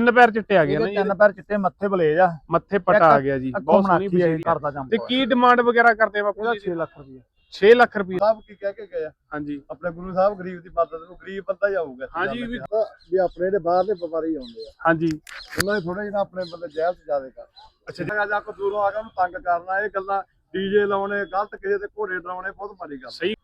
ਤਿੰਨ ਪੈਰ ਚਿੱਟੇ ਆ ਗਏ ਨਾ ਇਹਦੇ ਤਿੰਨ ਪੈਰ ਚਿੱਟੇ ਮੱਥੇ ਬਲੇਜ ਆ। ਮੱਥੇ ਪਟਾ ਆ ਗਿਆ ਜੀ ਬਹੁਤ ਸੋਹਣੀ ਮਨਾਖੀ ਹੈ। ਕਰਦਾ ਜੰਮ ਤੇ ਕੀ ਡਿਮਾਂਡ ਵਗੈਰਾ ਕਰਦੇ ਆ ਬਾਪੂ ਇਹਦਾ ਜੀ? 6 ਲੱਖ ਰੁਪਏ 6 ਲੱਖ ਰੁਪਏ ਸਾਹਿਬ ਕੀ ਕਹਿ ਕੇ ਗਏ ਹਾਂਜੀ। ਆਪਣੇ ਗੁਰੂ ਸਾਹਿਬ ਗਰੀਬ ਦੀ ਮਦਦ ਨੂੰ ਗਰੀਬ ਬੰਦਾ ਹੀ ਆਊਗਾ। ਹਾਂਜੀ, ਵੀ- ਵੀ ਆਪਣੇ ਜਿਹੜੇ ਬਾਹਰ ਦੇ ਵਪਾਰੀ ਆਉਂਦੇ ਆ। ਹਾਂਜੀ। ਉਹਨਾਂ ਨੇ ਥੋੜਾ ਜਿਹਾ ਆਪਣੇ ਬੰਦੇ ਜਹਿਲ ਚ ਜ਼ਿਆਦਾ ਕਰ ਅੱਛਾ ਜਾ। ਕੋ ਦੂਰੋਂ ਆ ਕੇ ਉਹਨੂੰ ਤੰਗ ਕਰਨਾ ਇਹ ਗੱਲਾਂ ਡੀਜੇ ਲਾਉਣੇ ਗਲਤ ਕਿਸੇ ਦੇ ਘੋੜੇ ਡਰਾਉਣੇ ਬਹੁਤ ਮਾੜੀ ਗੱਲ ਸਹੀ।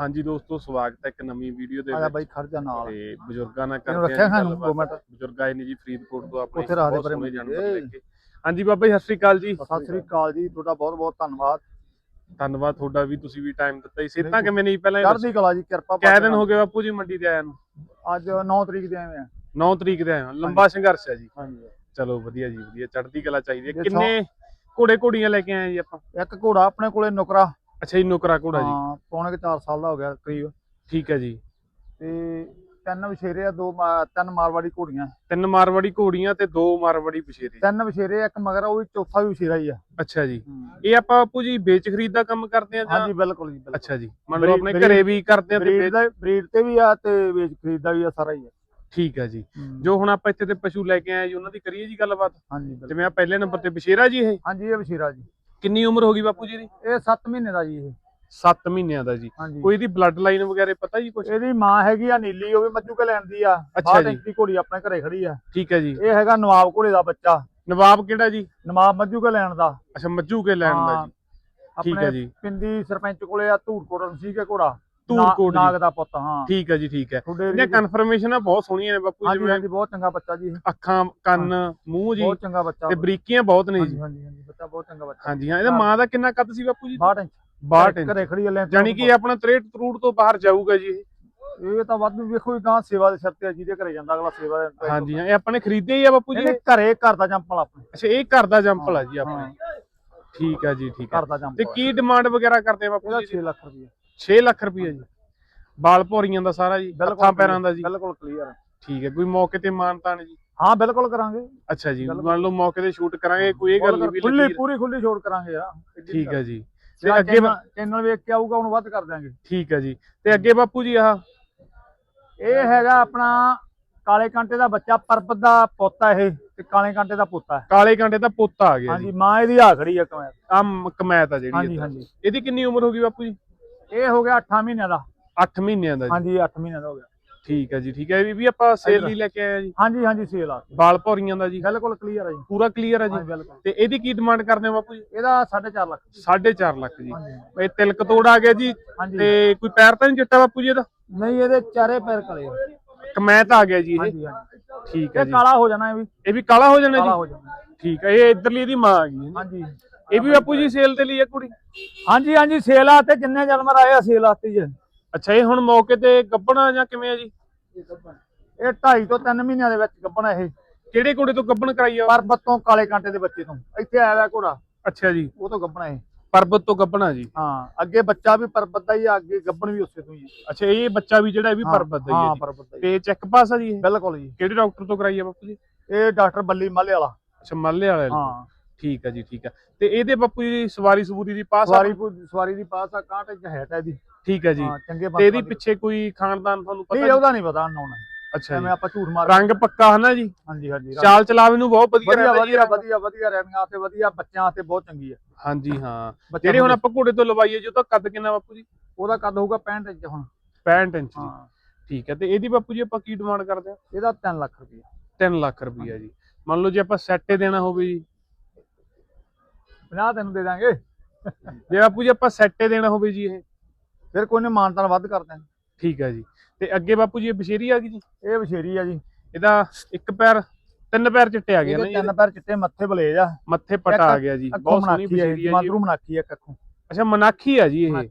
ਹਾਂਜੀ ਦੋਸਤੋ ਸਵਾਗਤ ਹੈ ਇੱਕ ਨਵੀਂ ਵੀਡੀਓ ਦੇ ਆ ਜਾ ਵਿੱਚ। ਬਾਈ ਖੜ ਜਾ ਨਾਲ। ਤੇ ਬਜ਼ੁਰਗਾਂ ਨਾਲ ਇਹਨੂੰ ਕਰਦੇ ਰੱਖਿਆ ਸਾਨੂੰ। ਦੋ ਮਿੰਟ। ਬਜ਼ੁਰਗ ਆਏ ਨੇ ਜੀ ਫਰੀਦਕੋਟ ਤੋਂ ਆਪਣੇ ਉੱਥੇ ਰੱਖ ਦੇ ਬਹੁਤ ਪਰੇ ਸੋਹਣੇ। ਜਾਨਵਰ ਲੈ ਕੇ। ਹਾਂਜੀ ਬਾਬਾ ਜੀ ਸਤਿ ਸ਼੍ਰੀ ਅਕਾਲ ਜੀ। ਸਤਿ ਸ੍ਰੀ ਅਕਾਲ ਜੀ ਤੁਹਾਡਾ ਬਹੁਤ ਬਹੁਤ ਧੰਨਵਾਦ। ਧੰਨਵਾਦ ਤੁਹਾਡਾ ਵੀ ਤੁਸੀਂ ਵੀ ਟਾਈਮ ਦਿੱਤਾ ਜੀ। ਸਿਹਤਾਂ ਕਿਵੇਂ ਨਹੀਂ ਪਹਿਲਾਂ ਇਹ। ਚੜ੍ਹਦੀ ਕਲਾ ਜੀ ਕਿਰਪਾ ਕਿੰਨੇ ਦਿਨ ਹੋ ਗਏ ਬਾਪੂ ਜੀ ਮੰਡੀ ਤੇ ਆਇਆ ਨੂੰ? ਅੱਜ 9 ਤਰੀਕ ਦੇ ਆਏ ਆ। 9 ਤਰੀਕ ਦੇ ਆਏ ਹਾਂ। ਲੰਬਾ ਸੰਘਰਸ਼ ਹੈ ਜੀ। ਹਾਂਜੀ। ਚਲੋ ਵਧੀਆ ਜੀ ਵਧੀਆ। ਚੜ੍ਹਦੀ ਕਲਾ ਚਾਹੀਦੀ ਹੈ। ਕਿੰਨੇ ਘੋੜੇ ਘੋੜੀਆਂ ਲੈ ਕੇ ਆਏ ਜੀ ਆਪਾਂ? ਇੱਕ ਘੋੜਾ ਆਪਣੇ ਕੋਲੇ ਨੁਕਰਾ। ਅੱਛਾ ਜੀ ਨੁਕਰਾ ਘੋੜਾ ਜੀ। ਹਾਂ ਪੌਣੇ 4 ਸਾਲ ਦਾ ਹੋ ਗਿਆ ਕਰੀਬ। ਠੀਕ ਹੈ ਜੀ। ਤੇ ਤਿੰਨ ਵਿਸ਼ੇਰੇ ਆ ਦੋ ਤਿੰਨ ਮਾਰਵਾੜੀ ਘੋੜੀਆਂ। ਤਿੰਨ ਮਾਰਵਾੜੀ ਘੋੜੀਆਂ ਤੇ ਦੋ ਮਾਰਵਾੜੀ ਬਸ਼ੇਰੇ ਤਿੰਨ ਵਿਸ਼ੇਰੇ ਇੱਕ ਮਗਰ ਉਹ ਵੀ ਚੌਥਾ ਵੀ ਵਿਸ਼ੇਰਾ ਹੀ ਆ। ਅੱਛਾ ਜੀ। ਇਹ ਆਪਾਂ ਬਾਪੂ ਜੀ ਵੇਚ ਖਰੀਦ ਦਾ ਕੰਮ ਕਰਦੇ ਆ ਜਾਂ? ਹਾਂਜੀ ਬਿਲਕੁਲ ਜੀ ਅੱਛਾ ਜੀ। ਮੰਨ ਲਓ ਆਪਣੇ ਘਰੇ ਵੀ ਕਰਦੇ ਆ ਤੇ ਬਰੀਡ ਵੇਚ- ਦਾ ਬਰੀਡ ਤੇ ਵੀ ਆ ਤੇ ਵੇਚ ਖਰੀਦ ਦਾ ਵੀ ਆ ਸਾਰਾ ਹੀ ਆ। ਠੀਕ ਹੈ ਜੀ। ਜੋ ਹੁਣ ਆਪਾਂ ਇੱਥੇ ਤੇ ਪਸ਼ੂ ਲੈ ਕੇ ਆਏ ਜੀ ਉਹਨਾਂ ਦੀ ਕਰੀਏ ਜੀ ਗੱਲਬਾਤ? ਹਾਂਜੀ ਜਿਵੇਂ ਆ ਪਹਿਲੇ ਨੰਬਰ ਤੇ ਬਸ਼ੇਰਾ ਜੀ ਇਹ? ਹਾਂਜੀ ਇਹ ਵਿਸ਼ੇਰਾ ਜੀ। ਕਿੰਨੀ ਉਮਰ ਹੋ ਗਈ ਬਾਪੂ ਜੀ ਦੀ? ਇਹ 7 ਮਹੀਨੇ ਦਾ ਜੀ ਇਹ। 7 ਮਹੀਨਿਆਂ ਦਾ ਜੀ। ਹਾਂਜੀ। ਕੋਈ ਦੀ ਬਲੱਡ ਲਾਈਨ ਵਗੈਰੇ ਪਤਾ ਜੀ ਕੁਝ ਇਹਦੀ ਮਾਂ ਹੈਗੀ ਆ ਨੀਲੀ ਉਹ ਵੀ ਮੱਜੂ ਕੇ ਲੈਣ ਦੀ ਆ। ਅੱਛਾ ਬਾਹਰ ਜੀ। ਦੀ ਘੋੜੀ ਆਪਣੇ ਘਰੇ ਖੜੀ ਆ। ਠੀਕ ਹੈ ਜੀ। ਇਹ ਹੈਗਾ ਨਵਾਬ ਘੋੜੇ ਦਾ ਬੱਚਾ। ਨਵਾਬ ਕਿਹੜਾ ਜੀ? ਨਵਾਬ ਮੱਜੂ ਕੇ ਲੈਣ ਦਾ। ਅੱਛਾ ਮੱਜੂ ਕੇ ਲੈਣ ਦਾ ਹਾਂ, ਜੀ ਠੀਕ ਹੈ ਆਪਣੇ ਜੀ। ਪਿੰਡੀ ਸਰਪੰਚ ਕੋਲੇ ਆ ਧੂੜਕੋਟ ਸੀ ਕੇ ਘੋੜਾ। ਧੂੜਕੋਟ ਨਾਗ ਜੀ। ਦਾ ਪੁੱਤ ਹਾਂ। ਠੀਕ ਹੈ ਜੀ ਠੀਕ ਹੈ। 'ਚ- ਕਨਫਰਮੇਸ਼ਨਾਂ ਬਹੁਤ ਸੋਹਣੀਆਂ ਨੇ ਬਾਪੂ ਜਿਵੇਂ ਹਾਂਜੀ ਬਹੁਤ ਚੰਗਾ ਬੱਚਾ ਜੀ ਇਹ। ਅੱਖਾਂ ਕੰਨ ਮੂੰਹ ਜੀ। ਬਹੁਤ ਚੰਗਾ ਬੱਚਾ। ਤੇ ਬਰੀਕੀਆਂ ਬਹੁਤ ਨੇ ਜੀ। ਹਾਂਜੀ ਹਾਂਜੀ ਬੱਚਾ ਬਹੁਤ ਚੰਗਾ ਬੱਚਾ। ਹਾਂਜੀ ਹਾਂ ਇਹਦਾ ਮਾਂ ਦਾ ਕਿੰਨਾ ਕੱਦ ਸੀ ਬਾਪੂ ਜੀ? 62 ਇੰਚ। 62 ਇੰਚ। ਘਰੇ ਖੜੀ ਲੈਂਥ ਜਾਨੀ ਕਿ ਆਪਣਾ 63 ਤਰੂੜ ਤੋਂ ਬਾਹਰ ਜਾਊਗਾ ਜੀ ਇਹ। ਇਹ ਤਾਂ ਵੱਧ ਵੇਖੋ ਗਾਂ ਸੇਵਾ ਦੇ ਸਿਰ ਤੇ ਆ, ਜਿਹਦੇ ਘਰੇ ਜਾਂਦਾ ਅਗਲਾ ਸੇਵਾ ਦੇ ਹਾਂਜੀ ਹਾਂ ਇਹ ਆਪਣੇ ਖਰੀਦੇ ਹੀ ਆ ਬਾਪੂ ਜੀ ਘਰੇ ਘਰ ਦਾ ਜੰਪਲ ਆਪਣੇ। ਅੱਛਾ ਇਹ ਘਰ ਦਾ ਜੰਪਲ ਆ ਜੀ ਆਪਣੇ। ਠੀਕ ਆ ਜੀ ਠੀਕ ਆ। ਘਰ ਦਾ ਤੇ ਕੀ ਡਿਮਾਂਡ ਵਗੈਰਾ ਕਰਦੇ ਆ ਬਾਪੂ ਜੀ? 6 ਲੱਖ ਰੁਪਏ 6 ਲੱਖ ਰੁਪਏ ਜੀ। ਬਾਲ ਭੌਰੀਆਂ ਦਾ ਸਾਰਾ ਜੀ ਹੱਥਾਂ ਪੈਰਾਂ ਦਾ ਜੀ। ਬਿਲਕੁਲ ਕਲੀਅਰ ਠੀਕ ਹੈ ਕੋਈ ਮੌਕੇ ਤੇ ਮਾਨਤਾਨ ਜੀ? ਹਾਂ ਬਿਲਕੁਲ ਕਰਾਂਗੇ। ਅੱਛਾ ਜੀ। ਮੰਨ ਲਓ ਮੌਕੇ ਤੇ ਸ਼ੂਟ ਕਰਾਂਗੇ ਕੋਈ ਇਹ ਗੱਲ ਨਹੀਂ ਵੀ ਖੁੱਲੀ ਪੂਰੀ ਖੁੱਲੀ ਛੋੜ ਕਰਾਂਗੇ ਆ ਠੀਕ ਹੈ ਜੀ। ਤੇ ਅੱਗੇ ਚੈਨਲ ਵੇਖ ਕੇ ਆਊਗਾ ਉਹਨੂੰ ਵੱਧ ਕਰ ਦਿਆਂਗੇ। ਠੀਕ ਹੈ ਜੀ। ਤੇ ਅੱਗੇ ਬਾਪੂ ਜੀ ਆਹ? ਇਹ ਹੈਗਾ ਆਪਣਾ ਕਾਲੇ ਕਾਂਟੇ ਦਾ ਬੱਚਾ ਪਰਬਤ ਦਾ ਪੋਤਾ ਇਹ ਤੇ ਕਾਲੇ ਕਾਂਟੇ ਦਾ ਪੋਤਾ। ਹੈ ਕਾਲੇ ਕਾਂਟੇ ਦਾ ਪੁੱਤ ਆ ਗਿਆ ਹਾਂਜੀ ਮਾਂ ਇਹਦੀ ਆ ਖੜੀ ਆ ਕਮੈਰ ਆ ਕਮੈਤ ਆ ਜਿਹੜੀ ਹਾਂਜੀ ਇੱਧਰ। ਹਾਂਜੀ। ਇਹਦੀ ਕਿੰਨੀ ਉਮਰ ਹੋ ਗਈ ਬਾਪੂ ਜੀ? ਇਹ ਹੋ ਗਿਆ 8 ਮਹੀਨਿਆਂ ਦਾ। 8 ਮਹੀਨਿਆਂ ਦਾ ਜੀ। ਹਾਂਜੀ 8 ਮਹੀਨਿਆਂ ਦਾ ਹੋ ਗਿਆ। ਠੀਕ ਹੈ ਜੀ ਠੀਕ ਹੈ। ਇਹ ਵੀ ਆਪਾਂ ਸੇਲ ਲਈ ਲੈ ਕੇ ਆਏ ਆ ਜੀ। ਹਾਂਜੀ ਹਾਂਜੀ ਸੇਲ ਆ। ਬਾਲ ਭੌਰੀਆਂ ਦਾ ਜੀ। ਬਿਲਕੁਲ ਕਲੀਅਰ ਹੈ ਜੀ। ਪੂਰਾ ਕਲੀਅਰ ਹੈ ਜੀ। ਤੇ ਇਹਦੀ ਕੀ ਡਿਮਾਂਡ ਕਰਦੇ ਹੋ ਬਾਪੂ ਜੀ? ਇਹਦਾ 4.5 ਲੱਖ 4.5 ਲੱਖ ਜੀ। ਇਹ ਤਿਲਕ ਤੋੜ ਆ ਗਿਆ ਜੀ। ਤੇ ਕੋਈ ਪੈਰ ਤਾਂ ਨਹੀਂ ਚਿੱਟਾ ਬਾਪੂ ਜੀ ਇਹਦਾ? ਨਹੀਂ ਇਹਦੇ ਚਾਰੇ ਪੈਰ ਕਲੇ। ਕਮੈਤ ਆ ਗਿਆ ਜੀ ਇਹ। ਠੀਕ ਹੈ ਇਹ ਜੀ। ਕਾਲਾ ਹੋ ਜਾਣਾ ਇਹ ਵੀ। ਇਹ ਵੀ ਕਾਲਾ ਹੋ ਜਾਣਾ ਜੀ? ਠੀਕ ਹੈ ਇਹ ਇਧਰਲੀ ਇਹਦੀ ਮਾਂ ਆ ਗਈ ਹਾਂਜੀ। ਇਹ ਵੀ ਬਾਪੂ ਜੀ ਸੇਲ ਤੇ ਲਈ ਹੈ ਕੁੜੀ? ਹਾਂਜੀ ਹਾਂਜੀ ਸੇਲ ਆ ਤੇ ਜਿੰਨੇ ਜਾਨਵਰ ਆਏ ਆ ਸੇਲ ਆਸਤੇ ਜੀ ਅੱਛਾ ਇਹ ਹੁਣ ਮੌਕੇ ਤੇ ਗੱਬਣਾ ਜਾਂ ਕਿਵੇਂ ਆ ਜੀ? ਇਹ 2.5 ਤੋਂ 3 ਮਹੀਨਿਆਂ ਦੇ ਵਿੱਚ ਗੱਭਣਾ ਇਹ। ਕਿਹੜੇ ਘੋੜੇ ਤੋਂ ਗੱਬਣ ਕਰਾਈ ਆ ਪਰਬਤ ਤੋਂ ਕਾਲੇ ਕਾਂਟੇ ਦੇ ਬੱਚੇ ਤੋਂ। ਇੱਥੇ ਆਇਆ ਹੋਇਆ ਘੋੜਾ। ਅੱਛਾ ਜੀ। ਉਹ ਤੋਂ ਗੱਭਣਾ ਇਹ। ਪਰਬਤ ਤੋਂ ਗੱਬਣਾ ਜੀ। ਹਾਂ ਅੱਗੇ ਬੱਚਾ ਵੀ ਪਰਬਤ ਦਾ ਹੀ ਆ ਅੱਗੇ ਗੱਭਣ ਵੀ ਉਸੇ ਤੋਂ ਹੀ ਅੱਛਾ ਇਹ ਬੱਚਾ ਵੀ ਜਿਹੜਾ ਇਹ ਵੀ ਪਰਬਤ ਦਾ ਹੀ ਹਾਂ ਹੈ ਪਰਬਤ ਦਾ ਤੇ ਚੈੱਕ ਪਾਸ ਆ ਜੀ ਬਿਲਕੁਲ ਜੀ। ਕਿਹੜੇ ਡਾਕਟਰ ਤੋਂ ਕਰਾਈ ਆ ਬਾਪੂ ਜੀ? ਇਹ ਡਾਕਟਰ ਬੱਲੀ ਮਾਲੇ ਵਾਲਾ। ਅੱਛਾ ਮੱਲੇ ਵਾਲੇ। ਹਾਂ। ਠੀਕ ਆ ਜੀ ਠੀਕ ਆ। ਤੇ ਇਹਦੇ ਬਾਪੂ ਜੀ ਸਵਾਰੀ ਸਬੂਰੀ ਦੀ ਪਾਸ ਆ? ਸਵਾਰੀ ਸਵਾਰੀ ਦੀ ਪਾਸ ਆ ਕਾਂਟੇ ਚ ਹੈਟ ਹੈ ਇਹਦੀ। ਠੀਕ ਆ ਜੀ। ਹਾਂ ਚੰਗੇ ਤੇ ਇਹਦੀ ਪਿੱਛੇ ਕੋਈ ਖਾਨਦਾਨ ਤੁਹਾਨੂੰ ਨਹੀਂ ਪਤਾ ਜੀ? ਉਹਦਾ ਨਹੀਂ ਪਤਾ ਅਨਨੋਨ ਅੱਛਾ ਐਵੇਂ ਜੀ ਆਪਾਂ ਝੂਠ ਮਾਰ ਰੰਗ ਪੱਕਾ ਹਨਾ ਜੀ? ਹਾਂਜੀ ਹਾਂਜੀ ਚਾਲ ਚਲਾਵੇ ਨੂੰ ਬਹੁਤ ਵਧੀਆ ਵਧੀਆ ਰਹਿੰਦਾ ਜੀ। ਵਧੀਆ। ਵਧੀਆ ਵਧੀਆ ਰਹਿਣੀਆਂ ਤੇ ਵਧੀਆ ਬੱਚਿਆਂ ਤੇ ਬਹੁਤ ਚੰਗੀ ਆ। ਹਾਂਜੀ ਹਾਂ। ਜਿਹੜੇ ਹੁਣ ਆਪਾਂ ਘੋੜੇ ਤੋਂ ਲਵਾਈਏ ਜੋ ਤਾਂ ਕੱਦ ਕਿੰਨਾ ਬਾਪੂ ਜੀ? ਉਹਦਾ ਕੱਦ ਹੋਊਗਾ 65 ਇੰਚ ਹੁਣ। 65 ਇੰਚ ਜੀ। ਹਾਂ। ਠੀਕ ਹੈ ਤੇ ਇਹਦੀ ਬਾਪੂ ਜੀ ਆਪਾਂ ਕੀ ਡਿਮਾਂਡ ਕਰਦੇ ਆ? ਇਹਦਾ 3 ਲੱਖ ਰੁਪਏ 3 ਲੱਖ ਰੁਪਈਆ ਜੀ। ਮੰਨ ਲਓ ਜੇ ਆਪਾਂ ਸੈੱਟ ਦੇਣਾ ਹੋਵੇ ਜੀ 50 ਤੈਨੂੰ ਦੇ ਦਾਂਗੇ। ਜੇ ਬਾਪੂ ਜੀ ਆਪਾਂ ਸੈੱਟ ਦੇਣਾ ਹੋਵੇ ਜੀ ਇਹ। ਫਿਰ ਕੋਈ ਨੇ ਮਾਨਤਾਨ ਵੱਧ ਕਰ ਦਿਆਂਗੇ। ਠੀਕ ਹੈ ਜੀ। ਤੇ ਅੱਗੇ ਬਾਪੂ ਜੀ ਇਹ ਬਸ਼ੇਰੀ ਆ ਗਈ ਜੀ? ਇਹ ਬਸ਼ੇਰੀ ਆ ਜੀ। ਇਹਦਾ ਇੱਕ ਪੈਰ ਤਿੰਨ ਪੈਰ ਚਿੱਟੇ ਆ ਗਏ ਨਾ ਇਹਦੇ ਤਿੰਨ ਪੈਰ ਚਿੱਟੇ ਮੱਥੇ ਬਲੇਜ ਆ। ਮੱਥੇ ਪਟਾ ਆ ਗਿਆ ਜੀ। ਬਹੁਤ ਸੋਹਣੀ ਬਸ਼ੇਰੀ ਆ ਜੀ। ਮਾਦਰੂ ਮਨਾਖੀ ਇੱਕ ਅੱਖੋਂ। ਅੱਛਾ ਮਨਾਖੀ ਆ ਜੀ ਇਹ?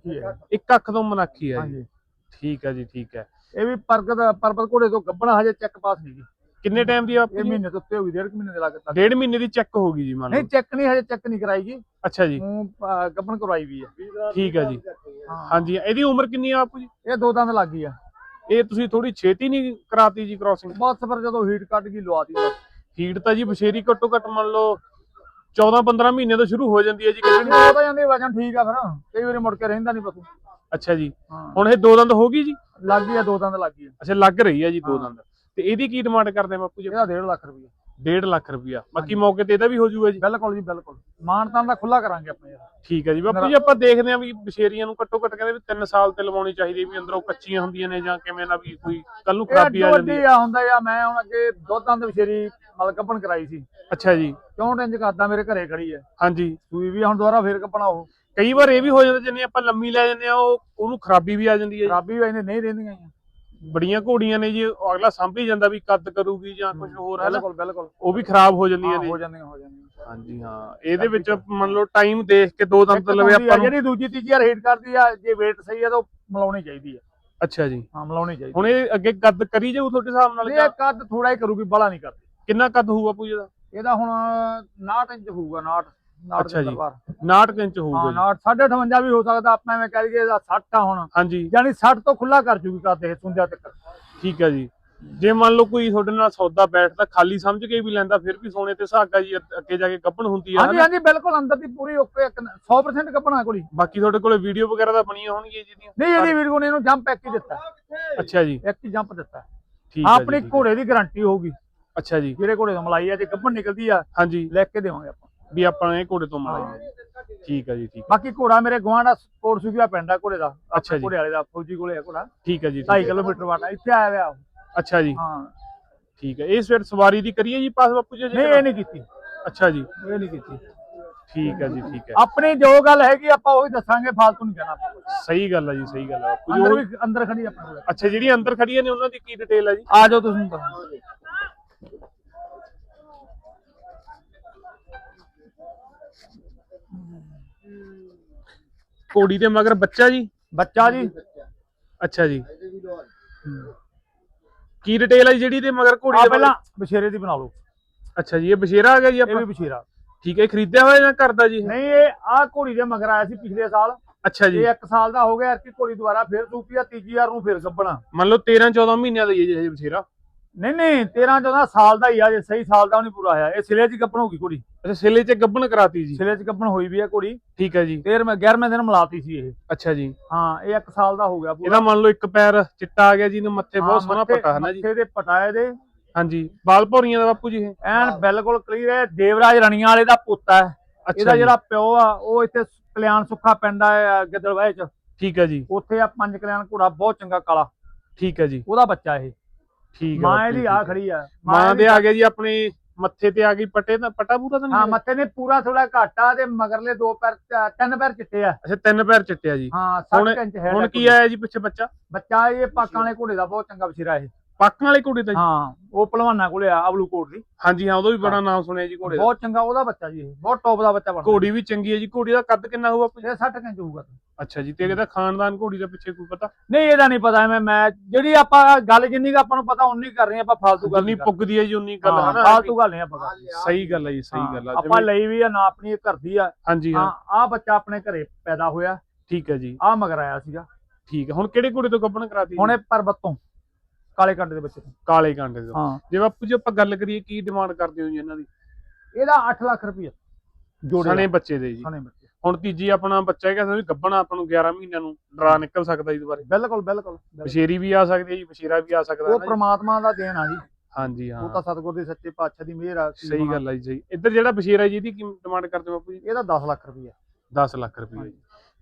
ਇੱਕ ਅੱਖ ਤੋਂ ਮਨਾਖੀ ਆ ਜੀ। ਠੀਕ ਆ ਜੀ ਠੀਕ ਹੈ ਇਹ ਵੀ ਪਰਗਤ ਪਰਬਤ ਘੋੜੇ ਤੋਂ ਗੱਬਣਾ ਹਜੇ ਚੈੱਕ ਪਾਸ ਨਹੀਂ ਜੀ। ਕਿੰਨੇ ਟਾਈਮ ਦੀ ਆ ਇਹ ਮਹੀਨੇ ਤੋਂ ਉੱਤੇ ਹੋ ਗਈ ਡੇਢ ਮਹੀਨੇ ਦੇ ਲੱਗ ਤੱਕ ਡੇਢ ਮਹੀਨੇ ਦੀ ਚੈੱਕ ਹੋ ਗਈ ਜੀ ਮੰਨ ਨਹੀਂ ਲਓ ਚੈੱਕ ਨਹੀਂ ਹਜੇ ਚੈੱਕ ਨਹੀਂ ਕਰਾਈ ਜੀ। ਅੱਛਾ ਜੀ। ਅਹ, ਗੱਬਣ ਕਰਵਾਈ ਵੀ ਹੈ ਠੀਕ ਆ ਜੀ। ਹਾਂ। ਹਾਂਜੀ ਇਹਦੀ ਉਮਰ ਕਿੰਨੀ ਆ ਬਾਪੂ ਜੀ? ਇਹ ਦੋ ਦੰਦ ਲੱਗ ਗਈ ਆ। ਇਹ ਤੁਸੀਂ ਥੋੜੀ ਛੇਤੀ ਨਹੀਂ ਕਰਾਤੀ ਜੀ ਕ੍ਰਾਸਿੰਗ ਬਸ ਫਿਰ ਜਦੋਂ ਹੀਟ ਕੱਢ ਗਈ ਲਵਾਤੀ ਬਸ। ਹੀਟ ਤਾਂ ਜੀ ਬਸ਼ੇਰੀ ਘੱਟੋ ਘੱਟ ਮੰਨ ਲਓ 14 15 ਮਹੀਨੇ ਤੋਂ ਸ਼ੁਰੂ ਹੋ ਜਾਂਦੀ ਹੈ ਜੀ ਕੱਢਣੀ ਉਹ ਤਾਂ ਜਾਂਦੀ ਵਜਨ ਠੀਕ ਆ ਫਿਰ। ਕਈ ਵਾਰੀ ਮੁੜ ਕੇ ਰਹਿੰਦਾ ਨਹੀਂ ਪਸ਼ੂ। ਅੱਛਾ ਜੀ। ਹਾਂ। ਹੁਣ ਇਹ ਦੋ ਦੰਦ ਹੋ ਗਈ ਜੀ? ਲੱਗ ਗਈ ਆ ਦੋ ਦੰਦ ਲੱਗ ਗਈ ਆ। ਅੱਛਾ ਲੱਗ ਰਹੀ ਹੈ ਜੀ ਦੋ ਹਾਂ। ਦੰਦ। ਤੇ ਇਹਦੀ ਕੀ ਡਿਮਾਂਡ ਕਰਦੇ ਆ ਬਾਪੂ ਜੀ? ਇਹਦਾ 1.5 ਲੱਖ ਰੁਪਏ 1.5 ਲੱਖ ਰੁਪਇਆ ਬਾਕੀ ਮੌਕੇ ਤੇ ਇਹਦਾ ਵੀ ਹੋ ਜਾਊਗਾ ਜੀ। ਬਿਲਕੁਲ ਜੀ ਬਿਲਕੁਲ। ਮਾਨਤਾਨ ਦਾ ਖੁੱਲਾ ਕਰਾਂਗੇ ਆਪਣੇ ਯਾਰ ਠੀਕ ਹੈ ਜੀ। ਬਾਪੂ ਜੀ ਆਪਾਂ ਦੇਖਦੇ ਆ ਵੀ ਬਸ਼ੇਰੀਆਂ ਨੂੰ ਘੱਟੋ ਘੱਟ ਕਹਿੰਦੇ ਵੀ 3 ਸਾਲ ਤੇ ਲਵਾਉਣੀ ਚਾਹੀਦੀ ਵੀ ਅੰਦਰੋਂ ਕੱਚੀਆਂ ਹੁੰਦੀਆਂ ਨੇ ਜਾਂ ਕਿਵੇਂ ਨਾ ਵੀ ਕੋਈ ਕੱਲ ਨੂੰ ਖਰਾਬੀ ਆ ਜਾਂਦੀ ਹੈ। ਆ ਹੁੰਦਾ ਆ ਮੈਂ ਹੁਣ ਅੱਗੇ ਦੁੱਧਾਂ ਦੇ ਵਿਸ਼ੇਰੀ ਮਤਲਬ ਕੱਪਣ ਕਰਾਈ ਸੀ। ਅੱਛਾ ਜੀ। 64 ਇੰਚ ਕਰਦਾ ਮੇਰੇ ਘਰੇ ਖੜੀ ਹੈ। ਹਾਂਜੀ। ਸੂਈ ਵੀ ਹੁਣ ਦੁਬਾਰਾ ਫੇਰ ਕੱਪਣਾ ਉਹ। ਕਈ ਵਾਰ ਇਹ ਵੀ ਹੋ ਜਾਂਦਾ ਜਿੰਨੇ ਆਪਾਂ ਲੰਮੀ ਲੈ ਜਾਂਦੇ ਆ ਉਹ ਉਹਨੂੰ ਖਰਾਬੀ ਵੀ ਆ ਜਾਂਦੀ ਹੈ ਖਰਾਬੀ ਵੀ ਇਹਨੇ ਨਹੀਂ ਰਹਿੰਦੀਆਂ। ਬੜੀਆਂ ਘੋੜੀਆਂ ਨੇ ਜੀ ਉਹ ਅਗਲਾ ਸਾਂਭੀ ਜਾਂਦਾ ਵੀ ਕੱਦ ਕਰੂਗੀ ਜਾਂ ਕੁਝ ਹੋਰ ਹੈ ਨਾ ਬਿਲਕੁਲ ਬਿਲਕੁਲ। ਉਹ ਵੀ ਖਰਾਬ ਹੋ ਜਾਂਦੀਆਂ ਨੇ। ਹੋ ਜਾਂਦੀਆਂ ਹੋ ਜਾਂਦੀਆਂ। ਹਾਂਜੀ ਹਾਂ। ਇਹਦੇ ਵਿੱਚ ਮੰਨ ਲਓ ਟਾਈਮ ਦੇਖ ਕੇ ਦੋ ਦੰਦ ਲਵੇ ਆਪਾਂ ਨੂੰ। ਜਿਹੜੀ ਦੂਜੀ ਤੀਜੀ ਵਾਰ ਹੀਟ ਕਰਦੀ ਆ ਜੇ weight ਸਹੀ ਆ ਤਾਂ ਮਿਲਾਉਣੀ ਚਾਹੀਦੀ ਆ। ਅੱਛਾ ਜੀ। ਹਾਂ ਮਿਲਾਉਣੀ ਚਾਹੀਦੀ ਹੁਣ ਇਹ ਅੱਗੇ ਕੱਦ ਕਰੀ ਜਾਊ ਤੁਹਾਡੇ ਹਿਸਾਬ ਨਾਲ ਇਹ ਕੱਦ ਥੋੜਾ ਹੀ ਕਰੂਗੀ ਬੜਾ ਨਹੀਂ ਕਰਦੀ। ਕਿੰਨਾ ਕੱਦ ਹੋਊ ਬਾਪੂ ਜੀ ਦਾ? ਇਹਦਾ ਹੁਣ 69 ਇੰਚ ਹੋਊਗਾ 69 69 ਅੱਛਾ ਜੀ। ਦਰਬਾਰ। 59 ਇੰਚ ਹਾਂ ਹੋਊਗਾ 59 58 ਵੀ ਹੋ ਸਕਦਾ ਆਪਾਂ ਐਵੇਂ ਕਹਿ ਇਹਦਾ 60 ਆ ਹੁਣ। ਹਾਂਜੀ। ਯਾਨੀ 60 ਤੋਂ ਖੁੱਲਾ ਕਰ ਜੂਗੀ ਕਰਦੇ ਸੁੰਦਿਆ ਤੱਕ। ਠੀਕ ਹੈ ਜੀ। ਜੇ ਮੰਨ ਲਓ ਕੋਈ ਤੁਹਾਡੇ ਨਾਲ ਸੌਦਾ ਬੈਠਦਾ ਖਾਲੀ ਸਮਝ ਕੇ ਵੀ ਲੈਂਦਾ ਫਿਰ ਵੀ ਸੋਨੇ ਤੇ ਸੁਹਾਗਾ ਜੀ ਅੱਗੇ- ਜਾ ਕੇ ਕੱਪਣ ਹੁੰਦੀ ਆ ਹਾਂਜੀ? ਹਾਂਜੀ ਬਿਲਕੁਲ ਅੰਦਰ ਦੀ ਪੂਰੀ ਓਕੇ 100% ਕੱਪਣਾ ਕੋਲੀ। ਬਾਕੀ ਤੁਹਾਡੇ ਕੋਲੇ ਵੀਡੀਓ ਵਗੈਰਾ ਤਾਂ ਬਣੀਆਂ ਹੋਣਗੀਆਂ ਜੀ ਦੀਆਂ ਨਹੀਂ ਇਹਦੀ ਵੀਡੀਓ ਨੇ ਇਹਨੂੰ ਜੰਪ ਇੱਕ ਹੀ ਦਿੱਤਾ। ਅੱਛਾ ਜੀ। ਇੱਕ ਹੀ ਜੰਪ ਦਿੱਤਾ। ਠੀਕ ਹੈ ਆਪਣੀ ਹੈ। ਘੋੜੇ ਦੀ ਗਾਰੰਟੀ ਹੋਊਗੀ। ਅੱਛਾ ਜੀ। ਜਿਹੜੇ ਘੋੜੇ ਤੋਂ ਮਲਾਈ ਆ ਜੇ ਕੱਪਣ ਨਿਕਲਦੀ ਆ ਹਾਂਜੀ। ਲਿਖ ਕੇ ਦੇਵਾਂਗੇ ਆਪਾਂ। ਵੀ ਆਪਾਂ ਇਹ ਘੋੜੇ ਤੋਂ ਮਲਾਈ ਠੀਕ ਹੈ ਜੀ ਠੀਕ ਬਾਕੀ ਘੋੜਾ ਮੇਰੇ ਗਵਾਂਢ ਕੋਟ ਸੁਗਿਆ ਪੈਂਦਾ ਘੋੜੇ ਦਾ। ਅੱਛਾ ਜੀ। ਘੋੜੇ ਵਾਲੇ ਦਾ ਫੌਜੀ ਕੋਲੇ ਆ ਘੋੜਾ। ਠੀਕ ਹੈ ਜੀ ਠੀਕ 2.5 ਹੈ। ਕਿਲੋਮੀਟਰ ਵਾਟਾ ਇੱਥੇ ਆਇਆ ਹੋਇਆ। ਅੱਛਾ ਜੀ। ਹਾਂ। ਠੀਕ ਹੈ ਇਹ ਫਿਰ ਸਵਾਰੀ ਦੀ ਕਰੀਏ ਜੀ ਪਾਸ ਬਾਪੂ ਜੀ? ਨਹੀਂ ਇਹ ਨਹੀਂ ਕੀਤੀ। ਅੱਛਾ ਜੀ। ਇਹ ਨਹੀਂ ਕੀਤੀ। ਠੀਕ ਹੈ ਜੀ ਠੀਕ ਹੈ ਆਪਣੀ ਜੋ ਗੱਲ ਹੈਗੀ ਆਪਾਂ ਉਹੀ ਦੱਸਾਂਗੇ ਫालतू ਨਹੀਂ ਕਹਿਣਾ ਆਪਾਂ। ਸਹੀ ਗੱਲ ਹੈ ਜੀ ਸਹੀ ਗੱਲ ਹੈ ਬਾਪੂ ਜੀ ਅੰਦਰ ਉਹ- ਵੀ ਅੰਦਰ ਖੜੀ ਕੋਲੇ। ਅੱਛਾ ਜਿਹੜੀ ਅੰਦਰ ਖੜੀਆਂ ਨੇ ਉਹਨਾਂ ਦੀ ਕੀ ਡਿਟੇਲ ਹੈ ਜੀ? ਆ ਜਾਓ ਤੁਸੀਂ। ਘੋੜੀ ਦੇ ਮਗਰ ਬੱਚਾ ਜੀ? ਬੱਚਾ ਜੀ। ਅੱਛਾ ਜੀ। ਕੀ ਡਿਟੇਲ ਹੈ ਜਿਹੜੀ ਦੇ ਮਗਰ ਘੋੜੀ ਆ ਦੇ ਪਹਿਲਾਂ ਮਗਰ? ਬਸ਼ੇਰੇ ਦੀ ਬਣਾ ਲਓ। ਅੱਛਾ ਜੀ ਇਹ ਬਸ਼ੇਰਾ ਆ ਗਿਆ ਜੀ ਇਹ ਵੀ ਬਸ਼ੇਰਾ ਠੀਕ ਹੈ ਇਹ ਖਰੀਦਿਆ ਹੋਇਆ ਜਾਂ ਘਰ ਦਾ ਜੀ? ਇਹ? ਨਹੀਂ ਇਹ ਆ ਘੋੜੀ ਦੇ ਮਗਰ ਆਇਆ ਸੀ ਪਿਛਲੇ ਸਾਲ। ਅੱਛਾ ਜੀ। ਇਹ 1 ਸਾਲ ਦਾ ਹੋ ਗਿਆ ਕਿ ਘੋੜੀ ਦੁਬਾਰਾ ਫੇਰ ਸੂਪੀ ਆ ਤੀਜੀ ਵਾਰ ਨੂੰ ਫੇਰ ਗੱਬਣਾ ਮੰਨ ਲਓ 13 14 ਮਹੀਨਿਆਂ ਦਾ ਹੀ ਹੈ ਜੀ ਇਹ ਬਸ਼ੇਰਾ ਨਹੀਂ ਨਹੀਂ 13 14 ਸਾਲ ਦਾ ਹੀ ਆ ਜੇ ਸਹੀ ਸਾਲ ਦਾ ਨਹੀਂ ਪੂਰਾ ਹੋਇਆ। ਇਹ ਸਿਲੇ 'ਚ ਗੱਬਣ ਹੋਗੀ ਘੋੜੀ ਅੱਛਾ ਸਿਲੇ 'ਚ ਗੱਬਣ ਕਰਾਤੀ ਜੀ। ਸਿਲੇ 'ਚ ਗੱਬਣ ਹੋਈ ਵੀ ਆ ਘੋੜੀ ਠੀਕ ਹੈ ਜੀ। 13ਵੇਂ 11ਵੇਂ ਦਿਨ ਮਿਲਾਤੀ ਸੀ ਇਹ। ਅੱਛਾ ਜੀ। ਹਾਂ ਇਹ 1 ਸਾਲ ਦਾ ਹੋ ਗਿਆ ਪੂਰਾ। ਇਹਦਾ ਮੰਨ ਲਓ ਇੱਕ ਪੈਰ ਚਿੱਟਾ ਆ ਗਿਆ ਜੀ ਨੂੰ ਮੱਥੇ ਬਹੁਤ ਹਾਂ, ਸੋਹਣਾ ਪਟਾ ਹੈ ਨਾ ਜੀ। ਮੱਥੇ ਦੇ ਪਟਾਏ ਦੇ ਹਾਂਜੀ। ਬਾਲ ਭੌਰੀਆਂ ਦਾ ਬਾਪੂ ਜੀ ਇਹ। ਐਨ ਬਿਲਕੁਲ ਕਲੀਅਰ ਹੈ ਦੇਵਰਾਜ ਰਣੀਆਂ ਵਾਲੇ ਦਾ ਪੁੱਤ ਹੈ। ਅੱਛਾ ਇਹਦਾ ਜਿਹੜਾ ਪਿਓ ਆ ਉਹ ਇੱਥੇ ਕਲਿਆਣ ਸੁੱਖਾ ਪਿੰਡ ਹੈ ਗਿੱਦੜਵਾਏ ਚ। ਠੀਕ ਹੈ ਜੀ। ਉੱਥੇ ਆ ਪੰਜ ਕਲਿਆਣ ਘੋੜਾ ਬਹੁਤ ਚੰਗਾ ਕਾਲਾ। ਠੀਕ ਹੈ ਜੀ। ਉਹਦਾ ਬੱਚਾ ਇਹ। ਠੀਕ ਹੈ ਮਾਂ ਇਹਦੀ ਆ ਹੈ। ਖੜੀ ਆ। ਮਾਂ ਦੇ ਆ ਗਿਆ ਜੀ ਆਪਣੇ ਮੱਥੇ ਤੇ ਆ ਗਈ ਪੱਟੇ ਦਾ ਪਟਾ ਪੂਰਾ ਤਾਂ ਹਾਂ ਨਹੀਂ ਮੱਥੇ ਨੇ ਪੂਰਾ ਥੋੜਾ ਘਾਟਾ ਤੇ ਮਗਰਲੇ ਦੋ ਪੈਰ ਤਿੰਨ ਪੈਰ ਚਿੱਟੇ ਆ। ਅੱਛਾ ਤਿੰਨ ਪੈਰ ਚਿੱਟਿਆ ਜੀ। ਹਾਂ ਹੁਣ- 60 ਇੰਚ ਹੈ ਹੁਣ ਕੀ ਆਇਆ ਜੀ ਪਿੱਛੇ ਬੱਚਾ? ਬੱਚਾ ਇਹ ਪਾਕਾਂ ਵਾਲੇ ਘੋੜੇ ਦਾ ਬਹੁਤ ਚੰਗਾ ਬਸ਼ੀਰਾ ਇਹ। ਪਾਕਾਂ ਵਾਲੇ ਘੋੜੇ ਤਾਂ? ਹਾਂ ਉਹ ਪਹਿਲਵਾਨਾਂ ਕੋਲੇ ਆ ਅਬਲੂ ਕੋਟ ਦੀ ਹਾਂਜੀ ਹਾਂ ਉਹਦਾ ਵੀ ਬੜਾ ਨਾਮ ਸੁਣਿਆ ਜੀ ਘੋੜੇ ਦਾ। ਬਹੁਤ ਚੰਗਾ ਉਹਦਾ ਬੱਚਾ ਜੀ ਇਹ, ਬਹੁਤ ਟੌਪ ਦਾ ਬੱਚਾ ਬਣ ਘੋੜੀ ਵੀ ਚੰਗੀ ਹੈ ਜੀ ਘੋੜੀ ਦਾ ਕੱਦ ਕਿੰਨਾ ਹੋਊ ਆਪਾਂ? 60 ਕਿੰਚ ਹੋਊਗਾ। ਅੱਛਾ ਜੀ ਤੇ ਇਹਦਾ ਖਾਨਦਾਨ ਘੋੜੀ ਦਾ ਪਿੱਛੇ ਕੋਈ ਪਤਾ? ਨਹੀਂ ਇਹਦਾ ਨਹੀਂ ਪਤਾ ਐਵੇਂ ਮੈਂ ਜਿਹੜੀ ਆਪਾਂ ਗੱਲ ਜਿੰਨੀ ਕੁ ਆਪਾਂ ਨੂੰ ਪਤਾ ਉਨੀ ਕਰ ਰਹੇ ਆਪਾਂ ਫਾਲਤੂ ਗੱਲ ਨਹੀਂ ਪੁੱਗਦੀ ਹੈ ਜੀ ਉਨੀ ਗੱਲ ਹੈ ਫਾਲਤੂ ਗੱਲ ਨਹੀਂ ਆਪਾਂ ਸਹੀ ਗੱਲ ਹੈ ਜੀ ਸਹੀ ਗੱਲ ਹੈ। ਆਪਾਂ ਲਈ ਵੀ ਆ ਨਾ ਆਪਣੀ ਘਰ ਦੀ ਆ। ਹਾਂਜੀ ਹਾਂ। ਹਾਂ ਆ ਬੱਚਾ ਆਪਣੇ ਘਰੇ ਪੈਦਾ ਹੋਇਆ। ਠੀਕ ਹੈ ਜੀ। ਆ ਮਗਰ ਆਇਆ ਸੀਗਾ। ਠੀਕ ਹੈ ਹੁਣ ਕਿਹੜੇ ਘੋੜੇ ਤੋਂ ਗੱਭਣ ਕਰਾਤੀ ਹੁਣ ਇਹ ਪਰਬਤ ਤੋਂ। ਕਾਲੇ ਕੰਡੇ ਦੇ ਬੱਚੇ ਤੋਂ। ਕਾਲੇ ਕਾਂਡੇ ਤੋਂ ਹਾਂ। ਜੇ ਬਾਪੂ ਜੀ ਆਪਾਂ ਗੱਲ ਕਰੀਏ ਕੀ ਡਿਮਾਂਡ ਕਰਦੇ ਹੋ ਜੀ ਇਹਨਾਂ ਦੀ? ਇਹਦਾ 8 ਲੱਖ ਰੁਪਏ ਜੋੜੇ ਸਣੇ ਦਾ। ਬੱਚੇ ਦੇ ਜੀ। ਸਣੇ ਬੱਚੇ। ਹੁਣ ਤੀਜੀ ਆਪਣਾ ਬੱਚਾ ਹੈਗਾ ਸਮਝ ਗੱਭਣਾ ਆਪਾਂ ਨੂੰ 11 ਮਹੀਨਿਆਂ ਨੂੰ ਡਰਾ ਨਿਕਲ ਸਕਦਾ ਜੀ ਦੁਬਾਰੇ। ਬਿਲਕੁਲ ਬਿਲਕੁਲ ਬਿਲਕੁਲ। ਬਸ਼ੇਰੀ ਵੀ ਆ ਸਕਦੀ ਹੈ ਜੀ ਬਸ਼ੇਰਾ ਵੀ ਆ ਸਕਦਾ ਹੈ ਉਹ ਨਾ ਜੀ। ਪ੍ਰਮਾਤਮਾ ਦਾ ਦੇਣ ਆ ਜੀ। ਹਾਂਜੀ ਉਹ ਹਾਂ ਤਾਂ ਸਤਿਗੁਰ ਦੇ ਸੱਚੇ ਪਾਤਸ਼ਾਹ ਦੀ ਮਿਹਰ ਆ ਕੀ ਸਹੀ ਹੋਣਾ। ਗੱਲ ਹੈ ਜੀ ਸਹੀ। ਇੱਧਰ ਜਿਹੜਾ ਬਸ਼ੇਰਾ ਜੀ ਇਹਦੀ ਕੀ ਡਿਮਾਂਡ ਕਰਦੇ ਹੋ ਬਾਪੂ ਜੀ? ਇਹਦਾ 10 ਲੱਖ ਰੁਪਏ 10 ਲੱਖ ਰੁਪਏ ਜੀ।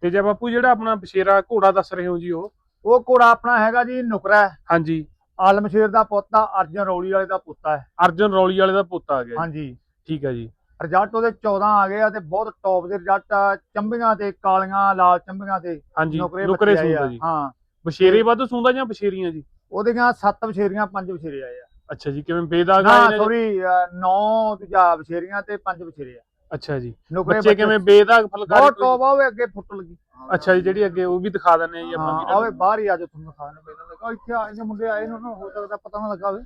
ਤੇ ਜੇ ਬਾਪੂ ਜਿਹੜਾ ਆਪਣਾ ਬਸ਼ੇਰਾ ਘੋੜਾ ਦੱਸ ਰਹੇ ਹੋ ਜੀ ਉਹ? ਉਹ ਘੋੜਾ ਆਪਣਾ ਹੈਗਾ ਜੀ ਨੁਕਰਾ। ਹੈ। ਹਾਂਜੀ। ਆਲਮ ਸ਼ੇਰ ਦਾ ਪੁੱਤ ਆ ਅਰਜਨ ਰੌਲੀ ਵਾਲੇ ਦਾ ਪੁੱਤ ਹੈ ਅਰਜਨ ਰੌਲੀ ਵਾਲੇ ਦਾ ਪੁੱਤ ਆ ਗਿਆ ਹਾਂਜੀ। ਠੀਕ ਹੈ ਜੀ। ਰਿਜ਼ਲਟ ਉਹਦੇ 14 ਆ ਗਏ ਆ ਤੇ ਬਹੁਤ ਟੌਪ ਦੇ ਰਿਜ਼ਲਟ ਆ। ਚੰਬੀਆਂ ਤੇ ਕਾਲੀਆਂ ਲਾਲ ਚੰਬੀਆਂ ਤੇ ਹਾਂਜੀ ਨੁਕਰੇ ਆ। ਜੀ। ਹਾਂ। ਬਸ਼ੇਰੇ ਵੱਧ ਸੁਣਦਾ ਜਾਂ ਬਸ਼ੇਰੀਆਂ ਜੀ? ਉਹਦੀਆਂ ਸੱਤ ਬਸ਼ੇਰੀਆਂ ਪੰਜ ਬਸ਼ੇਰੇ ਆਏ ਆ। ਅੱਛਾ ਜੀ ਕਿਵੇਂ ਬੇਦਾਗ ਆਏ ਨੇ? ਸੌਰੀ ਨੌ ਦੂਜਾ ਬਸ਼ੇਰੀਆਂ ਤੇ ਪੰਜ ਬਸ਼ੇਰੇ ਆ। ਅੱਛਾ ਜੀ। ਨੁਕਰੇ ਬੱਚੇ ਕਿਵੇਂ ਬੇਦਾਗ ਫਲਕਾਰੀ ਬਹੁਤ ਟੌਪ ਆ ਉਹ ਅੱਗੇ ਫੁੱਟ ਲੱਗੀ। ਅੱਛਾ ਜੀ ਜਿਹੜੀ ਅੱਗੇ ਉਹ ਵੀ ਦਿਖਾ ਦਿੰਦੇ ਆ ਜੀ ਆਪਾਂ ਹਾਂ ਆਵੇ ਬਾਹਰ ਹੀ ਆ ਜਾ ਤੁਹਾਨੂੰ ਖਾਣ ਨੂੰ ਪਹਿਲਾਂ ਲੱਗਾ ਇੱਥੇ ਆ ਇਹਨੇ ਮੁੰਡੇ ਆਏ ਨੂੰ ਨਾ ਹੋ ਸਕਦਾ ਪਤਾ ਨਾ ਲੱਗਾ ਹੋਵੇ।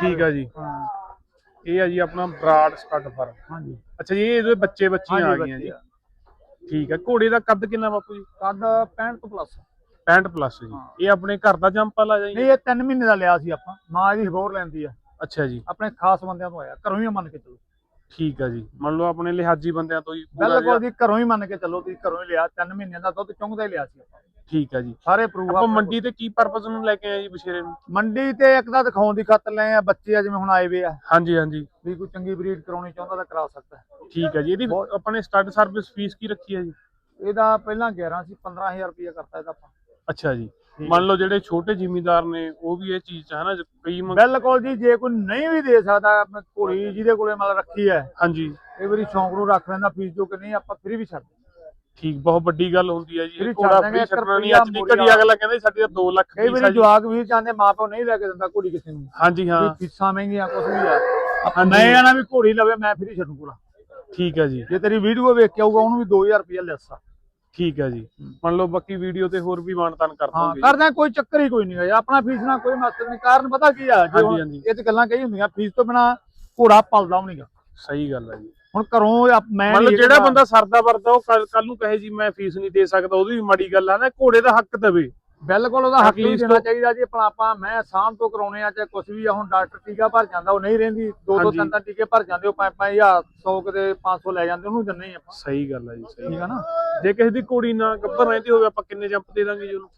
ਠੀਕ ਆ ਜੀ। ਹਾਂ। ਇਹ ਆ ਜੀ ਆਪਣਾ ਬਰਾਡ ਸਟੱਡ ਫਾਰਮ। ਹਾਂਜੀ। ਅੱਛਾ ਜੀ ਇਹ ਇਹਦੇ ਬੱਚੇ ਬੱਚੀਆਂ ਆ ਗਈਆਂ ਜੀ। ਆ। ਠੀਕ ਆ ਘੋੜੇ ਦਾ ਕੱਦ ਕਿੰਨਾ ਬਾਪੂ ਜੀ? ਕੱਦ 65 ਤੋਂ ਪਲੱਸ 65 ਪਲੱਸ ਜੀ। ਇਹ ਆਪਣੇ ਘਰ ਦਾ ਜੰਪ ਵਾਲਾ ਜੀ ਨਹੀਂ ਇਹ 3 ਮਹੀਨੇ ਦਾ ਲਿਆ ਸੀ ਆਪਾਂ। ਮਾਂ ਇਹਦੀ ਹੋਰ ਲੈਂਦੀ ਆ। ਅੱਛਾ ਜੀ। ਆਪਣੇ ਖਾਸ ਬੰਦਿਆਂ ਤੋਂ ਆਇਆ। ਘਰੋਂ ਹੀ ਮੰਨ ਕੇ ਚਲੋ। ਠੀਕ ਆ ਜੀ। ਮੰਨ ਲਓ ਆਪਣੇ ਲਿਹਾਜੀ ਬੰਦਿਆਂ ਤੋਂ ਹੀ ਪੂਰਾ ਬਿਲਕੁਲ ਜੀ ਘਰੋਂ ਹੀ ਮੰਨ ਕੇ ਚੱਲੋ ਤੁਸੀਂ ਘਰੋਂ ਹੀ ਲਿਆ। 3 ਮਹੀਨਿਆਂ ਦਾ ਦੁੱਧ ਚੁੰਗਦਾ ਹੀ ਲਿਆ ਸੀ ਆਪਾਂ। ਠੀਕ ਆ ਜੀ। ਸਾਰੇ ਪ੍ਰੂਫ ਆਪਾਂ ਮੰਡੀ ਤੇ ਕੀ ਪਰਪਸ ਨੂੰ ਲੈ ਕੇ ਆਏ ਜੀ ਬਸ਼ੇਰੇ ਨੂੰ? ਮੰਡੀ ਤੇ ਇੱਕ ਤਾਂ ਦਿਖਾਉਣ ਦੀ ਖਾਤਰ ਲਏ ਆ ਬੱਚੇ ਆ ਜਿਵੇਂ ਹੁਣ ਆਏ ਵੇ ਆ। ਹਾਂਜੀ ਹਾਂਜੀ। ਵੀ ਕੋਈ ਚੰਗੀ ਬਰੀਡ ਕਰਾਉਣੀ ਚਾਹੁੰਦਾ ਤਾਂ ਕਰਾ ਸਕਦਾ। ਠੀਕ ਆ ਜੀ। ਇਹਦੀ ਆਪਣੇ ਸਟੱਡ ਸਰਵਿਸ ਫੀਸ ਕੀ ਰੱਖੀ ਹੈ ਜੀ? ਇਹਦਾ ਪਹਿਲਾਂ 11 ਸੀ 15000 ਰੁਪਏ ਕਰਤਾ ਇਹਦਾ ਆਪਾਂ। ਅੱਛਾ ਜੀ। ਮੰਨ ਲਓ ਜਿਹੜੇ ਛੋਟੇ ਜ਼ਿਮੀਂਦਾਰ ਨੇ ਉਹ ਵੀ ਇਹ ਚੀਜ਼ ਚ ਹਨਾ ਕਈ ਮੰਗ- ਬਿਲਕੁਲ ਜੀ ਜੇ ਕੋਈ ਨਹੀਂ ਵੀ ਦੇ ਸਕਦਾ ਆਪਣੀ ਘੋੜੀ ਜਿਹਦੇ ਕੋਲੇ ਮਤਲਬ ਰੱਖੀ ਹੈ ਹਾਂਜੀ। ਇਹ ਵਾਰੀ ਸ਼ੌਂਕ ਨੂੰ ਰੱਖ ਲੈਂਦਾ ਫੀਸ ਜੋ ਕਿ ਨਹੀਂ ਆਪਾਂ ਫ੍ਰੀ ਵੀ ਛੱਡ ਦਿੰਦੇ। ਠੀਕ ਬਹੁਤ ਵੱਡੀ ਗੱਲ ਹੁੰਦੀ ਹੈ ਜੀ ਇਹ ਹੀ ਘੋੜਾ ਛੱਡ ਦਾਂਗੇ, ਫ੍ਰੀ ਇੱਕ ਛੱਡਣਾ ਨਹੀਂ ਰੁਪਈਆ ਅੱਜ ਦੀ। ਘੜੀ ਅਗਲਾ ਕਹਿੰਦਾ ਜੀ ਸਾਡੀ ਤਾਂ 2 ਲੱਖ ਕਈ ਫੀਸ ਆ ਵਾਰੀ ਜੀ। ਜਵਾਕ ਵੀ ਚਾਹੁੰਦੇ ਮਾਪਿਓ ਨਹੀਂ ਲੈ ਕੇ ਦਿੰਦਾ ਘੋੜੀ ਕਿਸੇ ਨੂੰ। ਹਾਂਜੀ ਹਾਂ। ਵੀ ਫੀਸਾਂ ਮਹਿੰਗੀਆਂ ਕੁਝ ਵੀ ਆ। ਹਾਂਜੀ। ਮੈਂ ਆਣਾ ਵੀ ਘੋੜੀ ਲਵੇ ਮੈਂ ਫ੍ਰੀ ਛੱਡੂ ਕੋਲਾ ਠੀਕ ਹੈ ਜੀ। ਜੇ ਤੇਰੀ ਵੀਡੀਓ ਵੇਖ ਕੇ ਆਊਗਾ ਉਹਨੂੰ ਵੀ 2000 ਰੁਪਏ ਲੈਸ ਆ ਠੀਕ ਹੈ ਜੀ। ਮੰਨ ਲਓ ਬਾਕੀ ਵੀਡੀਓ ਤੇ ਹੋਰ ਵੀ ਮਾਨਤਾਨ ਕਰ ਹਾਂ ਦੋਗੇ ਕਰਦੇ ਆ, ਕੋਈ ਚੱਕਰ ਹੀ ਕੋਈ ਨਹੀਂ ਹੈ ਆਪਣਾ ਫੀਸ ਨਾਲ ਕੋਈ ਮਤਲਬ ਨਹੀਂ। ਕਾਰਨ ਪਤਾ ਕੀ ਆ ਜੇ ਹਾਂਜੀ, ਹੁਣ ਹਾਂਜੀ। ਇਹ ਤੇ ਗੱਲਾਂ ਕਹੀ ਹੁੰਦੀਆਂ ਫੀਸ ਤੋਂ ਬਿਨਾ ਘੋੜਾ ਪਲਦਾ ਵੀ ਨਹੀਂਗਾ। ਸਹੀ ਗੱਲ ਹੈ ਜੀ। ਹੁਣ ਘਰੋਂ ਆਪ- ਮੈਂ ਮੰਨ ਲਓ ਨਹੀਂ ਜਿਹੜਾ ਬੰਦਾ ਸਰਦਾ ਵਰਦਾ ਉਹ ਕੱਲ ਨੂੰ ਕਹੇ ਜੀ ਮੈਂ ਫੀਸ ਨਹੀਂ ਦੇ ਸਕਦਾ ਉਹਦੀ ਵੀ ਮਾੜੀ ਗੱਲ ਆ ਨਾ ਘੋੜੇ ਦਾ ਹੱਕ ਦੇਵੇ। ਬਿਲਕੁਲ ਉਹਦਾ ਹੱਕ ਵੀ ਦੇਣਾ ਚਾਹੀਦਾ ਜੀ ਆਪਣਾ ਆਪਾਂ ਮੈਂ ਆਸਾਮ ਤੋਂ ਕਰਾਉਣੇ ਆ ਚਾਹੇ ਕੁਝ ਵੀ ਆ ਹੁਣ ਡਾਕਟਰ ਟੀਕਾ ਭਰ ਜਾਂਦਾ ਉਹ ਨਹੀਂ ਰਹਿੰਦੀ ਦੋ ਦੋ। ਤਿੰਨ ਤਿੰਨ ਟੀਕੇ ਭਰ ਜਾਂਦੇ ਉਹ ਪੰਜ ਪੰਜ ਹਜ਼ਾਰ 100 ਕਿਤੇ 500 ਲੈ ਜਾਂਦੇ ਉਹਨੂੰ ਹੀ ਆਪਾਂ। ਸਹੀ ਗੱਲ ਹੈ ਜੀ ਸਹੀ ਠੀਕ ਆ ਨਾ? ਜੇ ਕਿਸੇ ਦੀ ਘੋੜੀ ਨਾ ਗੱਭਰ ਰਹਿੰਦੀ ਹੋਵੇ ਆਪਾਂ ਕਿੰਨੇ ਜੰਪ ਦੇ ਦਾਂਗੇ ਜੀ ਉਹਨੂੰ?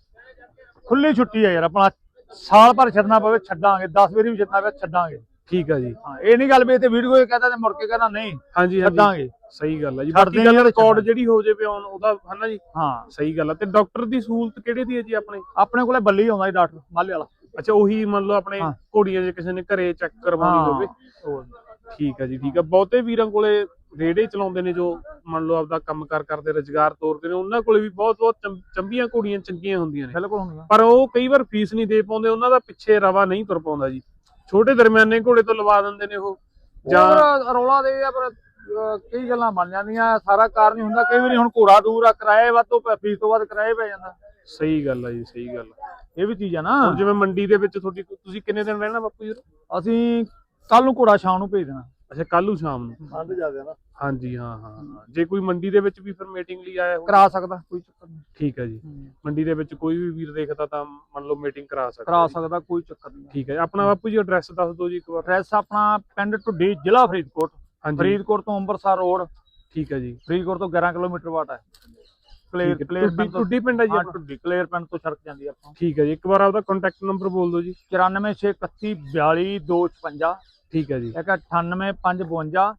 ਖੁੱਲੀ ਛੁੱਟੀ ਆ ਯਾਰ ਆਪਣਾ ਸਾਲ ਭਰ ਛੱਡਣਾ ਪਵੇ ਛੱਡਾਂਗੇ 10 ਵਾਰੀ ਵੀ ਛੱਡਣਾ ਪਵੇ ਛੱਡਾਂਗੇ। ਠੀਕ ਆ ਜੀ। ਹਾਂ ਇਹ ਨਹੀਂ ਗੱਲ ਵੀ ਤੇ ਵੀਡੀਓ ਇਹ ਕਹਿੰਦਾ ਤੇ ਮੁੜ ਕੇ ਕਹਿੰਦਾ ਨਹੀਂ ਹਾਂਜੀ। ਛੱਡਾਂਗੇ। ਸਹੀ ਗੱਲ ਹੈ ਜੀ। ਬਾਕੀ ਗੱਲ ਰਿਕਾਰਡ। ਜਿਹੜੀ ਹੋ ਜਾਵੇ ਆਨ ਉਹਦਾ ਹਨਾ ਜੀ? ਹਾਂ। ਸਹੀ ਗੱਲ ਹੈ ਤੇ ਡਾਕਟਰ ਦੀ ਸਹੂਲਤ ਕਿਹੜੇ ਦੀ ਹੈ ਜੀ ਆਪਣੇ? ਆਪਣੇ ਕੋਲੇ ਬੱਲੀ ਆਉਂਦਾ ਜੀ ਡਾਕਟਰ ਮਾਲੇ ਵਾਲਾ। ਅੱਛਾ ਉਹੀ ਮੰਨ ਲਓ ਆਪਣੇ। ਘੋੜੀਆਂ ਜੇ ਕਿਸੇ ਨੇ ਘਰੇ ਚੈੱਕ ਕਰਵਾਉਣੀ ਹੋਵੇ। ਠੀਕ ਹੈ ਜੀ ਠੀਕ ਹੈ ਬਹੁਤੇ ਵੀਰਾਂ ਕੋਲੇ ਰੇੜੇ ਚਲਾਉਂਦੇ ਨੇ ਜੋ ਮੰਨ ਲਓ ਆਪਦਾ ਕੰਮ ਕਾਰ ਕਰਦੇ ਰੁਜ਼ਗਾਰ ਤੋਰਦੇ ਨੇ ਉਹਨਾਂ ਕੋਲੇ ਵੀ ਬਹੁਤ ਬਹੁਤ ਚੰਬੀਆਂ ਘੋੜੀਆਂ ਚੰਗੀਆਂ ਹੁੰਦੀਆਂ ਨੇ। ਬਿਲਕੁਲ ਪਰ ਉਹ ਕਈ ਵਾਰ ਫੀਸ ਨਹੀਂ ਦੇ ਪਾਉਂਦੇ ਉਹਨਾਂ ਦਾ ਪਿੱਛੇ ਰਵਾ ਨਹੀਂ ਤੁਰ ਪਾਉਂਦਾ ਜੀ। ਛੋਟੇ ਦਰਮਿਆਨੇ ਘੋੜੇ ਤੋਂ ਲਵਾ ਦਿੰਦੇ ਨੇ ਉਹ। ਜਾਂ ਜਾਂ ਰੌਲਾ ਦੇ ਆ ਪਰ ਕਈ ਗੱਲਾਂ ਬਣ ਜਾਂਦੀਆਂ ਸਾਰਾ ਕਾਰਨ ਹੀ ਹੁੰਦਾ ਕਈ ਵਾਰੀ ਹੁਣ ਘੋੜਾ ਦੂਰ ਆ ਕਿਰਾਏ ਵੱਧ ਤੋਂ ਪ- ਫੀਸ ਤੋਂ ਵੱਧ ਕਿਰਾਏ ਪੈ ਜਾਂਦਾ। ਸਹੀ ਗੱਲ ਹੈ ਜੀ ਸਹੀ ਗੱਲ। ਇਹ ਵੀ ਚੀਜ਼ ਆ ਨਾ। ਹੁਣ ਜਿਵੇਂ ਮੰਡੀ ਦੇ ਵਿੱਚ ਤੁਹਾਡੀ ਤੁਸੀਂ ਕਿੰਨੇ ਦਿਨ ਰਹਿਣਾ ਬਾਪੂ ਜੀ ਅਸੀਂ ਕੱਲ ਨੂੰ ਘੋੜਾ ਸ਼ਾਮ ਨੂੰ ਭੇਜ ਦੇਣਾ। ਅੱਛਾ ਕੱਲ ਨੂੰ ਸ਼ਾਮ ਨੂੰ? ਠੰਡ ਜ਼ਿਆਦਾ ਨਾ। ਹਾਂਜੀ ਹਾਂ ਹਾਂ ਹਾਂ। ਜੇ ਕੋਈ ਮੰਡੀ ਦੇ ਵਿੱਚ ਵੀ ਫਿਰ ਮੀਟਿੰਗ ਲਈ ਆਇਆ ਹੋ ਕਰਾ ਸਕਦਾ ਕੋਈ ਚੱਕਰ ਨਹੀਂ। ਠੀਕ ਹੈ ਜੀ। ਮੰਡੀ ਦੇ ਵਿੱਚ ਕੋਈ ਵੀ ਵੀਰ ਦੇਖਦਾ ਤਾਂ ਮੰਨ ਲਓ ਮੀਟਿੰਗ ਕਰਾ ਸਕਦਾ। ਕਰਾ ਜੀ। ਸਕਦਾ ਕੋਈ ਚੱਕਰ ਨਹੀਂ। ਠੀਕ ਹੈ ਆਪਣਾ ਬਾਪੂ ਜੀ ਐਡਰੈਸ ਦੱਸ ਦਿਓ ਜੀ ਇੱਕ ਵਾਰ। ਐਡਰੈਸ ਆਪਣਾ ਪਿੰਡ ਢੁੱਡੀ ਜ਼ਿਲ੍ਹਾ ਫਰੀਦਕੋਟ। ਹਾਂਜੀ। ਫਰੀਦਕੋਟ ਤੋਂ ਅੰਮ੍ਰਿਤਸਰ ਰੋਡ। ਠੀਕ ਹੈ ਜੀ। ਫਰੀਦਕੋਟ ਤੋਂ 11 ਕਿਲੋਮੀਟਰ ਵਾਟ ਹੈ। ਕਲੇਰ ਕਲੇਰ ਟੁੱਡੀ ਪਿੰਡ ਤੋਂ ਟੁੱਡੀ ਪਿੰਡ ਹੈ ਜੀ ਹਾਂ ਆਪਣਾ? ਢੁੱਡੀ ਕਲੇਰ ਪਿੰਡ ਤੋਂ ਸੜਕ ਜਾਂਦੀ ਆਪਾਂ। ਠੀਕ ਹੈ ਜੀ। ਇੱਕ ਵਾਰ ਆਪਦਾ ਕੰਟੈਕਟ ਨੰਬਰ ਬੋਲ ਦਿਓ ਜੀ। 9461424256 ਠੀਕ ਹੈ ਜੀ। ਇੱਕ 98552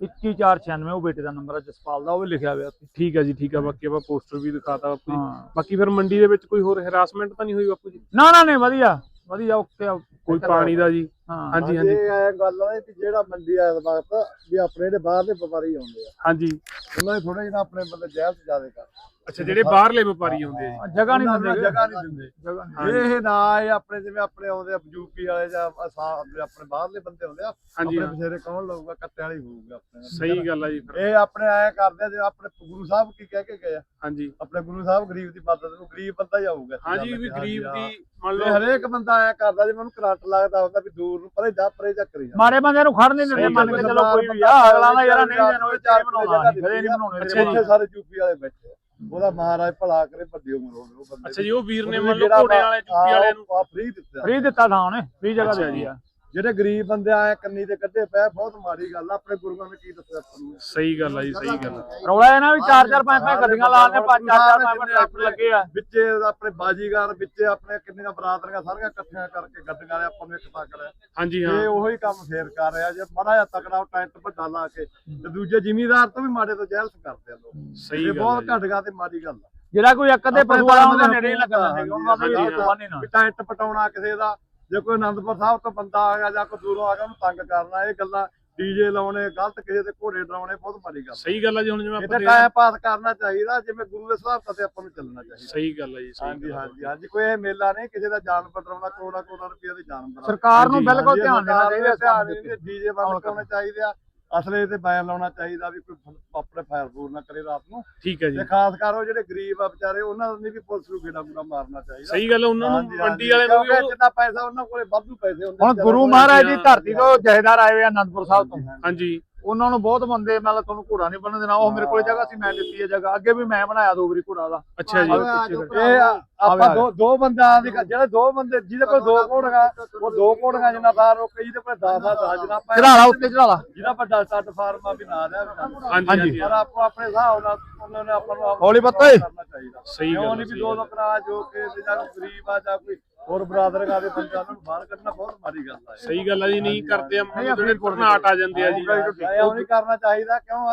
21496 ਉਹ ਬੇਟੇ ਦਾ ਨੰਬਰ ਹੈ ਜਸਪਾਲ ਦਾ ਉਹ ਵੀ ਲਿਖਿਆ ਹੋਇਆ ਉੱਥੇ। ਠੀਕ ਹੈ ਜੀ ਠੀਕ ਹੈ। ਬਾਕੀ ਆਪਾਂ ਪੋਸਟਰ ਵੀ ਦਿਖਾਤਾ ਬਾਪੂ ਜੀ। ਹਾਂ। ਬਾਕੀ ਫਿਰ ਮੰਡੀ ਦੇ ਵਿੱਚ ਕੋਈ ਹੋਰ ਹਰਾਸਮੈਂਟ ਤਾਂ ਨਹੀਂ ਹੋਈ ਬਾਪੂ ਜੀ? ਨਾ ਨਾ ਨਹੀਂ ਵਧੀਆ। ਵਧੀਆ ਓਕੇ ਕੋਈ ਪਾਣੀ ਦਾ ਜੀ? ਹਾਂਜੀ ਹਾਂਜੀ। ਇਹ ਐ ਗੱਲ ਆ ਵੀ ਜਿਹੜਾ ਮੰਡੀ ਆ ਇਸ ਵਕਤ ਵੀ ਆਪਣੇ ਜਿਹੜੇ ਬਾਹਰਲੇ ਵਪਾਰੀ ਆਉਂਦੇ ਆ। ਹਾਂਜੀ। ਉਹਨਾਂ ਨੇ ਥੋੜਾ ਜਿਹਾ ਆਪਣੇ ਬੰਦੇ ਜਹਿਲ ਜ਼ਿਆਦਾ ਕਰ। ਅੱਛਾ ਜਿਹੜੇ ਬਾਹਰਲੇ ਵਪਾਰੀ ਆਉਂਦੇ ਆ ਜਗ੍ਹਾ ਨਹੀਂ ਦਿੰਦੇ ਜਗ੍ਹਾ ਨਹੀਂ ਦਿੰਦੇ। ਇਹ ਨਾ ਇਹ ਆਪਣੇ ਜਿਵੇਂ ਆਪਣੇ ਆਉਂਦੇ ਆ ਯੂਪੀ ਵਾਲੇ ਜਾਂ ਆਪਣੇ ਬਾਹਰਲੇ ਬੰਦੇ ਆਉਂਦੇ ਆ ਆਪਣੇ ਹਾਂ। ਬਥੇਰੇ ਕੌਣ ਲਊਗਾ ਕੱਟੇ ਵਾਲੀ ਹੋਊਗਾ ਆਪਣੇ। ਸਹੀ ਗੱਲ ਆ ਜੀ ਇਹ ਆਪਣੇ ਐ ਕਰਦੇ ਆ ਆਪਣੇ ਗੁਰੂ ਸਾਹਿਬ ਕੀ ਕਹਿ ਕੇ ਗਏ ਆ। ਹਾਂਜੀ। ਆਪਣੇ ਗੁਰੂ ਸਾਹਿਬ ਗਰੀਬ ਦੀ ਮਦਦ ਨੂੰ ਗਰੀਬ ਬੰਦਾ ਹੀ ਆਊਗਾ। ਹਾਂਜੀ ਵੀ ਤੇ। ਗਰੀਬ ਹਾਂ। ਦੀ ਮੰਨ ਤੇ ਲਓ ਹਰੇਕ ਬੰਦਾ ਐ ਕਰਦਾ ਜਿਵੇਂ ਉਹਨੂੰ ਕਰੰਟ ਲੱਗਦਾ ਹੁੰਦਾ ਵੀ ਦੂਰ ਨੂੰ ਪਰੇ ਜਾ ਪਰੇ ਜਾ ਕਰੀ ਜਾ ਮਾਰੇ ਬੰਦੇ ਨੂੰ ਖੜ ਨਹੀਂ ਦਿੰਦੇ ਮੰਨ ਕੇ ਚਲੋ ਕੋਈ ਵੀ ਆ ਅਗਲਾ ਨਾ ਯਾਰ ਨਹੀਂ ਦੇਣਾ ਚਾਰ ਬਣਾਉਣਾ ਕਦੇ ਨਹੀਂ ਬਣਾਉਣੇ। ਇੱਥੇ ਸਾਰੇ ਯੂਪੀ ਵਾਲੇ ਬੈਠੇ ਆ। ਉਹਦਾ ਮਹਾਰਾਜ ਭਲਾ ਕਰੇ ਵੱਡੀ ਉਮਰ ਹੋਵੇ ਉਹ ਬੰਦੇ ਅੱਛਾ ਜੀ ਉਹ ਵੀਰ ਨੇ ਮੰਨ ਲਓ ਘੋੜੇ ਵਾਲੇ ਚੁੱਪੀ ਵਾਲੇ ਨੂੰ ਆ ਫ੍ਰੀ ਦਿੱਤਾ ਫ੍ਰੀ ਦਿੱਤਾ ਥਾਂ ਉਹਨੇ ਫ੍ਰੀ ਜਗ੍ਹਾ ਅੱਛਾ ਦਿੱਤੀ ਜੀ। ਆ ਜਿਹੜੇ ਗਰੀਬ ਬੰਦੇ ਆਏ ਕੰਨੀ ਤੇ ਕੱਢੇ ਪਏ ਬਹੁਤ ਮਾੜੀ ਗੱਲ ਆ ਆਪਣੇ ਗੁਰੂਆਂ ਨੇ ਕੀ ਦੱਸਿਆ ਆਪਾਂ ਨੂੰ? ਸਹੀ ਗੱਲ ਆ ਜੀ ਸਹੀ ਗੱਲ। ਰੌਲਾ ਇਹ ਨਾ ਵੀ ਚਾਰ ਚਾਰ ਪੰਜ ਪੰਜ ਗੱਡੀਆਂ ਲਾ ਕੇ ਪੰਜ ਚਾਰ ਚਾਰ ਪੰਜ ਪੰਜ ਟਰੱਕ ਲੱਗੇ ਆ। ਵਿੱਚੇ ਆਪਣੇ ਬਾਜੀਗਰ ਵਿੱਚੇ ਆਪਣੇ ਕਿੰਨੀਆਂ ਬਰਾਦਰੀਆਂ ਸਾਰੀਆਂ ਇਕੱਠੀਆਂ ਕਰਕੇ ਗੱਡੀਆਂ ਵਾਲੇ ਆਪਾਂ ਨੂੰ ਇੱਕ ਤੱਕ ਰਿਹਾ ਹਾਂਜੀ ਇਹ ਹਾਂ ਉਹੀ ਕੰਮ ਫੇਰ ਕਰ ਰਿਹਾ ਜੇ ਮਾੜਾ ਜਿਹਾ ਤਕੜਾ ਟੈਂਟ ਵੱਡਾ ਲਾ ਕੇ ਤੇ ਦੂਜੇ ਜ਼ਿਮੀਦਾਰ ਤੋਂ ਵੀ ਮਾੜੇ ਤੋਂ ਜਹਿਲਸ ਕਰਦੇ ਆ ਲੋਕ। ਸਹੀ ਇਹ ਗੱਲ ਬਹੁਤ। ਘੱਟ ਗਾ ਤੇ ਮਾੜੀ ਗੱਲ ਆ। ਜਿਹੜਾ ਕੋਈ ਇੱਕ ਅੱਧੇ ਪਸ਼ੂ ਵਾਲਾ ਉਹਦਾ ਨੇੜੇ ਹੀ ਲੱਗਣ ਦਿੰਦੇ ਉਹਨਾਂ ਦਾ ਨਾ ਵੀ ਟੈਂਟ ਪਟਾਉਣਾ ਕਿਸੇ ਦਾ ਜੇ ਕੋਈ ਅਨੰਦਪੁਰ ਸਾਹਿਬ ਤੋਂ ਬੰਦਾ ਆ ਗਿਆ ਜਾਂ ਕੋਈ ਦੂਰੋਂ ਆ ਗਿਆ ਉਹਨੂੰ ਤੰਗ ਕਰਨਾ ਇਹ ਗੱਲਾਂ ਡੀਜੇ ਲਾਉਣੇ ਗਲਤ ਕਿਸੇ ਦੇ ਘੋੜੇ ਡਰਾਉਣੇ ਬਹੁਤ ਮਾੜੀ ਗੱਲ। ਸਹੀ ਗੱਲ ਆ ਜੀ ਹੁਣ ਜਿਵੇਂ ਇਹ ਆਪਾਂ ਦੇਖਦੇ- ਟਾਈਮ ਪਾਸ ਕਰਨਾ ਚਾਹੀਦਾ ਜਿਵੇਂ ਗੁਰੂ ਦੇ ਹਿਸਾਬ ਤੇ ਆਪਾਂ ਨੂੰ ਚੱਲਣਾ ਚਾਹੀਦਾ ਸਹੀ ਗੱਲ ਆ ਜੀ ਹਾਂਜੀ। ਹਾਂਜੀ ਹਾਂਜੀ ਕੋਈ ਇਹ ਮੇਲਾ ਨਹੀਂ ਕਿਸੇ ਦਾ ਜਾਨ ਪਟਰਾਉਣਾ ਕਰੋੜਾ ਕਰੋੜਾ ਰੁਪਏ ਦੇ ਜਾਨਵਰ ਸਰਕਾਰ ਨੂੰ ਬਿਲਕੁਲ ਧਿਆਨ ਦੇਣਾ ਚਾਹੀਦਾ। ਡੀਜੇ ਬੰਦ ਕਰਾਉਣੇ ਚਾਹੀਦੇ ਆ ਅਸਲੇ ਤੇ ਬੈਨ ਲਾਉਣਾ ਚਾਹੀਦਾ ਵੀ ਕੋਈ ਆਪਣੇ ਫਾਇਰ ਫੂਰ ਨਾ ਕਰੇ ਰਾਤ ਨੂੰ। ਠੀਕ ਹੈ ਜੀ। ਤੇ ਖਾਸ ਕਰ ਉਹ ਜਿਹੜੇ ਗਰੀਬ ਆ ਵਿਚਾਰੇ ਉਹਨਾਂ ਨੂੰ ਵੀ ਪੁਲਿਸ ਨੂੰ ਗੇੜਾ ਗੂੜਾ ਮਾਰਨਾ ਚਾਹੀਦਾ। ਸਹੀ ਗੱਲ ਉਹਨਾਂ ਨੂੰ ਮੰਡੀ ਵਾਲੇ ਨੂੰ ਵੀ ਜਿੰਨਾ ਪੈਸਾ ਉਹਨਾਂ ਕੋਲੇ ਵਾਧੂ ਪੈਸੇ ਹੁੰਦੇ ਹੁਣ ਗੁਰੂ ਮਹਾਰਾਜ ਦੀ। ਧਰਤੀ ਤੋਂ ਜਹੇਦਾਰ ਆਏ ਹੋਏ ਆ ਅਨੰਦਪੁਰ ਸਾਹਿਬ ਤੋਂ। ਹਾਂਜੀ। ਉਹਨਾਂ ਨੂੰ ਬਹੁਤ ਬੰਦੇ ਮਤਲਬ ਤੁਹਾਨੂੰ ਘੋੜਾ ਨਹੀਂ ਬਣਨ ਦੇਣਾ ਉਹ ਮੇਰੇ ਕੋਲ ਜਗ੍ਹਾ ਸੀ ਮੈਂ ਦਿੱਤੀ ਹੈ ਜਗ੍ਹਾ ਅੱਗੇ ਵੀ ਮੈਂ ਬਣਾਇਆ ਦੋ ਵਾਰੀ ਘੋੜਾ ਦਾ। ਅੱਛਾ ਜੀ। ਇਹ ਆਪਾਂ ਦੋ ਦੋ ਬੰਦਿਆਂ ਦੀ ਗੱਲ- ਜਿਹੜੇ ਦੋ ਬੰਦੇ ਜਿਹਦੇ ਕੋਲ ਦੋ ਘੋੜੀਆਂ ਉਹ ਦੋ ਘੋੜੀਆਂ ਜਿੰਨਾ ਸਾਰ ਰੋਕੇ ਜਿਹਦੇ ਕੋਲ 10 ਆ 10 ਜਿੰਨਾ ਆਪਾਂ ਚੜਾ ਲਾ ਉੱਤੇ ਚੜਾ ਲਾ। ਜਿਹਦਾ ਵੱਡਾ ਸੱਟ ਫਾਰਮਾ ਵੀ ਨਾ ਰਿਹਾ ਹਾਂਜੀ ਹਾਂਜੀ। ਪਰ ਆਪੋ ਆਪਣੇ ਹਿਸਾਬ ਨਾਲ ਉਹਨਾਂ ਨੇ ਆਪਾਂ ਨੂੰ ਹੌਲੀ ਪੁੱਤ ਸਹੀ ਗੱਲ ਨਹੀਂ ਹੈ, ਵੀ ਦੋ ਦੋ ਕਰਾ ਜੋ ਕਿ ਤੇ ਜਾਂ ਕੋਈ ਗਰੀਬ ਆ ਜਾਂ ਕੋਈ ਹੋਰ ਬਰਾਦਰੀਆਂ ਦੇ ਬੰਦਿਆਂ ਨੂੰ ਬਾਹਰ ਕੱਢਣਾ ਬਹੁਤ ਮਾੜੀ ਗੱਲ ਆ। ਇਹ। ਸਹੀ ਗੱਲ ਆ ਜੀ ਨਹੀਂ ਕਰਦੇ ਆ ਜਿਹੜੇ ਘਰਨਾਟ ਆ ਜਾਂਦੇ ਆ ਜੀ। ਇਹ ਉਹ ਨਹੀਂ ਕਰਨਾ ਚਾਹੀਦਾ ਕਿਉਂ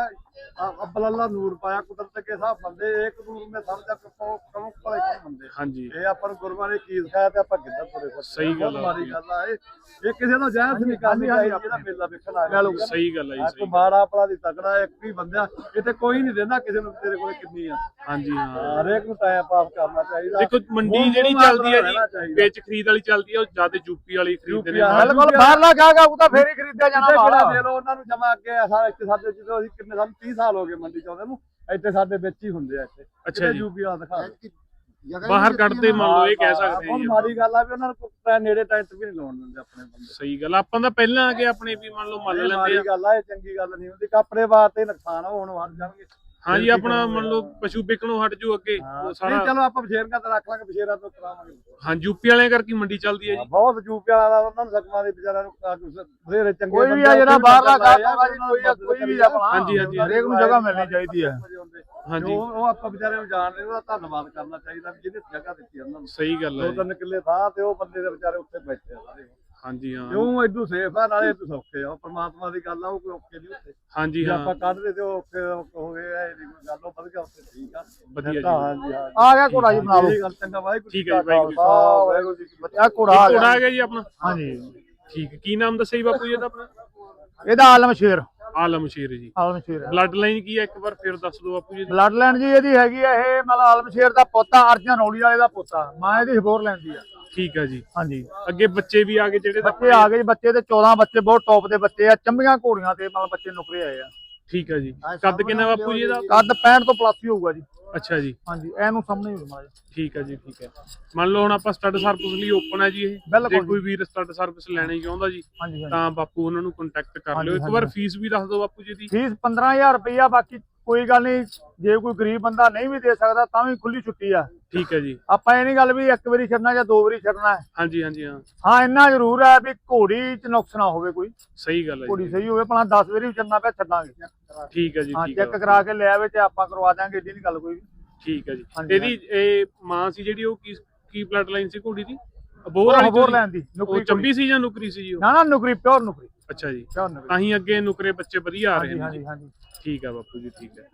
ਅੱਬਲ ਅੱਲਾ ਨੂਰ ਪਾਇਆ ਕੁਦਰਤ ਕੇ ਹਿਸਾਬ ਬੰਦੇ ਇੱਕ ਨੂਰ ਮੇ ਸਮਝਾ ਕੋ ਕਮ ਭਲੇ ਕੌਣ ਬੰਦੇ ਹਾਂਜੀ। ਇਹ ਆਪਾਂ ਨੂੰ ਗੁਰਬਾਂ ਨੇ ਕੀ ਸਿਖਾਇਆ ਤੇ ਆਪਾਂ ਕਿੱਦਾਂ ਤੁਰੇ ਫਿਰਦੇ ਸਹੀ ਗੱਲ ਆ। ਆ ਇਹ। ਇਹ ਕਿਸੇ ਨੂੰ ਜਾਇਜ਼ ਨਹੀਂ ਕਰਨੀ ਚਾਹੀਦੀ ਜਿਹੜਾ ਮੇਲਾ ਵੇਖਣ ਆ ਗਿਆ ਸਹੀ ਗੱਲ ਆ ਜੀ ਆ ਸਹੀ ਕੋਈ ਮਾੜਾ ਆਪਣਾ ਦੀ ਤਕੜਾ ਇੱਕ ਹੀ ਬੰਦਿਆ ਇੱਥੇ ਕੋਈ ਨਹੀਂ ਦਿੰਦਾ ਕਿਸੇ ਨੂੰ ਤੇਰੇ ਕੋਲੇ ਕਿੰਨੀ ਆ। ਹਾਂਜੀ ਹਾਂ। ਹਰੇਕ ਨੂੰ ਟਾਈਮ ਪਾਸ ਕਰਨਾ ਚਾਹੀਦਾ। ਦੇਖੋ ਮੰਡੀ ਜਿਹੜੀ ਚੱਲਦੀ ਹੈ ਰਹਿਣਾ ਜੀ। ਵੇਚ ਖਰੀਦ ਵਾਲੀ ਚੱਲਦੀ ਹੈ ਉਹ ਜ਼ਿਆਦਾ ਯੂਪੀ ਵਾਲੀ ਖਰੀਦਦੇ ਨੇ। ਬਿਲਕੁਲ ਬਾਹਰਲਾ ਗਾਗਾ ਉਹ ਤਾਂ ਫੇਰ ਹੀ ਖਰੀਦਿਆ ਜਾਣਾ ਬਾਹਰ ਦੇ ਲੋ ਉਹਨਾਂ ਨੂੰ ਜਮਾ ਅੱਗੇ ਆ ਸਾਰਾ ਇੱਥੇ ਸਾਡੇ ਜਦੋਂ ਅਸੀਂ ਕਿੰਨੇ ਸਾਨੂੰ 30 ਸਾਲ ਹੋ ਗਏ ਮੰਡੀ ਚ ਆਉਂਦੇ ਨੂੰ ਇੱਥੇ ਸਾਡੇ ਵਿੱਚ ਹੀ ਹੁੰਦੇ ਆ ਇੱਥੇ। ਅੱਛਾ ਜੀ। ਯੂਪੀ ਵਾਲਾ ਦਿਖਾ ਬਾਹਰ ਕੱਢਦੇ ਮੰਨ ਲਓ ਇਹ ਕਹਿ ਸਕਦੇ ਹਾਂ ਜੀ ਮਾੜੀ ਗੱਲ ਆ ਵੀ ਉਹਨਾਂ ਨੂੰ ਕੋਈ ਨੇੜੇ ਟੈਂਟ ਵੀ ਨਹੀਂ ਲਾਉਣ ਦਿੰਦੇ ਆਪਣੇ ਬੰਦੇ। ਸਹੀ ਗੱਲ ਆ, ਆਪਾਂ ਤਾਂ ਪਹਿਲਾਂ ਆ ਕੇ ਆਪਣੇ ਵੀ ਮੰਨ ਲਓ ਮੰਨ ਇਹ ਲੈਂਦੇ ਮਾੜੀ ਆ। ਗੱਲ ਆ ਇਹ ਚੰਗੀ ਗੱਲ ਨਹੀਂ ਹੁੰਦੀ ਕੱਪੜੇ ਵਾਸਤੇ ਨੁਕਸਾਨ ਹੋਣ ਹਟ ਜਾਣਗੇ। ਹਾਂਜੀ ਆਪਣਾ ਮੰਨ ਲਓ ਪਸ਼ੂ ਵਿਕਣੋਂ ਹਟ ਜੂ ਅੱਗੇ ਉਹ ਨਹੀਂ ਸਾਰਾ ਚਲੋ ਆਪਾਂ ਬਸ਼ੇਰਾਂ ਤੇ ਰੱਖ ਲਾਂਗੇ ਬਸ਼ੇਰਾਂ ਤੋਂ ਕਰਾਵਾਂਗੇ। ਹਾਂ ਯੂਪੀ ਵਾਲਿਆਂ ਕਰਕੇ ਮੰਡੀ ਚੱਲਦੀ ਹੈ ਜੀ। ਬਹੁਤ ਯੂਪੀ ਵਾਲਾ ਦਾ ਉਹਨਾਂ ਨੂੰ ਸਕਮਾਂ ਦੇ ਵਿਚਾਰਿਆਂ ਨੂੰ ਆ ਕੁਛ ਬਥੇਰੇ ਚੰਗੇ ਕੋਈ ਵੀ ਆ ਜਿਹੜਾ ਬਾਹਰਲਾ ਜੀ ਕੋਈ ਆ ਕੋਈ ਵੀ ਆਪਣਾ ਹਾਂਜੀ, ਹਾਂਜੀ, ਹਰੇਕ ਨੂੰ ਜਗ੍ਹਾ ਮਿਲਣੀ ਚਾਹੀਦੀ ਹੈ ਹਾਂਜੀ। ਉਹ ਉਹ ਆਪਾਂ ਵਿਚਾਰੇ ਨੂੰ ਜਾਣਦੇ ਉਹਦਾ ਧੰਨਵਾਦ ਕਰਨਾ ਚਾਹੀਦਾ ਵੀ ਜਿਹਨੇ ਜਗ੍ਹਾ ਦਿੱਤੀ ਉਹਨਾਂ ਨੂੰ। ਸਹੀ ਗੱਲ ਹੈ ਦੋ ਜੀ। ਤਿੰਨ ਕਿੱਲੇ ਥਾਂ ਤੇ ਉਹ ਬੰਦੇ ਦੇ ਵਿਚਾਰੇ ਉੱਥੇ ਬੈਠੇ ਆ ਸਾਰੇ। ਹਾਂਜੀ ਹਾਂ। ਕਿਉਂ ਐਡੂ ਸੇਫ ਆ ਨਾਲੇ ਐਡੂ ਸੌਖੇ ਆ। ਪ੍ਰਮਾਤਮਾ ਦੀ ਗੱਲ ਆ ਉਹ ਕੋਈ ਔਖੇ ਨਹੀਂ ਉੱਥੇ ਹਾਂਜੀ ਜੇ ਹਾਂ। ਆਪਾਂ ਕੱਢਦੇ ਤੇ ਉਹ ਔਖੇ ਹੋ ਗਏ ਇਹ ਨਹੀਂ ਕੋਈ ਗੱਲ ਉਹ ਵਧ ਗਿਆ ਉੱਥੇ ਠੀਕ ਆ। ਵਧੀਆ ਜੀ। ਤਾਂ ਹਾਂਜੀ ਹਾਂ। ਆ ਗਿਆ ਘੋੜਾ ਜੀ ਬਣਾ ਲਓ। ਇਹ ਗੱਲ ਚੰਗਾ ਵਾਹਿਗੁਰੂ ਠੀਕ ਹੈ ਜੀ, ਵਾਹਿਗੁਰੂ ਜੀ। ਖਾਲਸਾ, ਵਾਹਿਗੁਰੂ ਜੀ ਕੀ ਫਤਿਹ। ਆ ਘੋੜਾ ਆ ਘੋੜਾ ਗਿਆ। ਆ ਗਿਆ ਜੀ ਆਪਣਾ? ਹਾਂਜੀ। ਠੀਕ ਕੀ ਨਾਮ ਦੱਸਿਆ ਜੀ ਬਾਪੂ ਜੀ ਇਹਦਾ ਆਪਣਾ? ਇਹਦਾ ਆਲਮ ਸ਼ੇਰ। ਆਲਮ ਸ਼ੇਰ ਜੀ। ਆਲਮ ਸ਼ੇਰ ਬਲੱਡ ਲਾਈਨ ਕੀ ਹੈ ਇੱਕ ਵਾਰ ਫਿਰ ਦੱਸ ਦਿਓ ਬਾਪੂ ਜੀ। ਬਲੱਡ ਲਾਈਨ ਜੀ ਇਹਦੀ ਹੈਗੀ ਆ ਇਹ ਮਤਲਬ ਆਲਮ ਸ਼ੇਰ ਦਾ ਪੋਤਾ ਅਰਜਨ ਰੌਲੀ ਵਾਲੇ ਦਾ ਪੋਤਾ। ਮਾਂ ਇਹਦੀ ਹਬੋਰ ਲੈਂਦੀ ਆ। ਠੀਕ ਹੈ ਜੀ। ਹਾਂਜੀ। ਅੱਗੇ ਬੱਚੇ ਵੀ ਆ ਗਏ ਜਿਹੜੇ ਬੱਚੇ ਆ ਗਏ ਜੀ ਬੱਚੇ ਤੇ 14 ਬੱਚੇ ਬਹੁਤ ਟੌਪ ਦੇ ਬੱਚੇ ਆ। ਚੰਬੀਆਂ ਘੋੜੀਆਂ ਤੇ ਮਤਲਬ ਬੱਚੇ ਨੁਕਰੇ ਆਏ ਆ। ਠੀਕ ਹੈ ਜੀ। ਕੱਦ ਕਿੰਨਾ ਬਾਪੂ ਜੀ ਇਹਦਾ? ਕੱਦ 65 ਤੋਂ ਪਲੱਸ ਹੀ ਹੋਊਗਾ ਜੀ। ਅੱਛਾ ਜੀ। ਹਾਂਜੀ ਇਹਨੂੰ ਸਾਹਮਣੇ ਹੀ ਜੀ ਠੀਕ ਹੈ ਜੀ ਠੀਕ ਹੈ ਮੰਨ ਲਓ ਹੁਣ ਆਪਾਂ ਸਟੱਡ ਸਰਵਿਸ ਲਈ ਓਪਨ ਹੈ ਜੀ ਇਹ। ਬਿਲਕੁਲ ਜੇ। ਜੀ। ਕੋਈ ਵੀਰ ਸਟੱਡ ਸਰਵਿਸ ਲੈਣੀ ਚਾਹੁੰਦਾ ਜੀ ਹਾਂਜੀ ਹਾਂਜੀ। ਤਾਂ ਬਾਪੂ ਉਹਨਾਂ ਨੂੰ ਕੰਟੈਕਟ ਕਰ ਹਾਂਜੀ, ਲਿਓ ਇੱਕ ਵਾਰ ਹਾਂਜੀ। ਫੀਸ ਵੀ ਦੱਸ ਦਿਓ ਬਾਪੂ ਜੀ ਦੀ। ਫੀਸ 15000 ਰੁਪਈਆ ਬਾਕੀ ਕੋਈ ਗੱਲ ਨਹੀਂ ਜੇ ਕੋਈ ਗਰੀਬ ਬੰਦਾ ਨਹੀਂ ਵੀ ਦੇ ਸਕਦਾ ਤਾਂ ਵੀ ਖੁੱਲੀ ਛੁੱਟੀ ਆ। ਠੀਕ ਹੈ ਜੀ। ਆਪਾਂ ਇਹ ਨਹੀਂ ਗੱਲ ਵੀ ਇੱਕ ਵਾਰੀ ਛੱਡਣਾ ਜਾਂ ਦੋ ਵਾਰੀ ਛੱਡਣਾ। ਹਾਂਜੀ ਹਾਂਜੀ ਹਾਂ। ਹਾਂ ਇੰਨਾ ਜ਼ਰੂਰ ਹੈ ਵੀ ਘੋੜੀ 'ਚ ਨੁਕਸ ਨਾ ਹੋਵੇ ਕੋਈ। ਸਹੀ ਗੱਲ ਹੈ ਘੋੜੀ ਸਹੀ ਹੋਵੇ ਭਲਾ 10 ਵਾਰੀ ਵੀ ਛੱਡਣਾ ਪਿਆ ਛੱਡਾਂਗੇ। ਠੀਕ ਹੈ ਜੀ ਹਾਂ ਚੈੱਕ ਕਰਾ ਕੇ ਲੈ ਆਵੇ ਤੇ ਆਪਾਂ ਕਰਵਾ ਦਾਂਗੇ ਏਡੀ ਨਹੀਂ ਗੱਲ ਕੋਈ ਵੀ। ਠੀਕ ਹੈ ਜੀ। ਇਹਦੀ ਇਹ ਮਾਂ ਸੀ ਜਿਹੜੀ ਉਹ ਕੀ ਕੀ ਬਲੱਡ ਲਾਈਨ ਸੀ ਘੋੜੀ ਦੀ? ਹੋਰ ਵਾਲੀ ਚੋਂ ਲੈਣ ਦੀ ਨੁਕਰੀ ਚੰਬੀ ਸੀ ਜਾਂ ਨੁਕਰੀ ਸੀ ਜੀ ਉਹ? ਨਾ ਨਾ ਨੁਕਰੀ ਪਿਓਰ ਨੁਕਰੀ। ਅੱਛਾ ਜੀ। ਤਾਂ ਹੀ ਅੱਗੇ ਨੁਕਰੇ ਬੱਚੇ ਵਧੀਆ ਆ ਰਹੇ ਨੇ ਹਾਂਜੀ ਹਾਂਜੀ। ਠੀਕ ਹੈ ਬਾਪੂ ਜੀ ਠੀਕ ਹੈ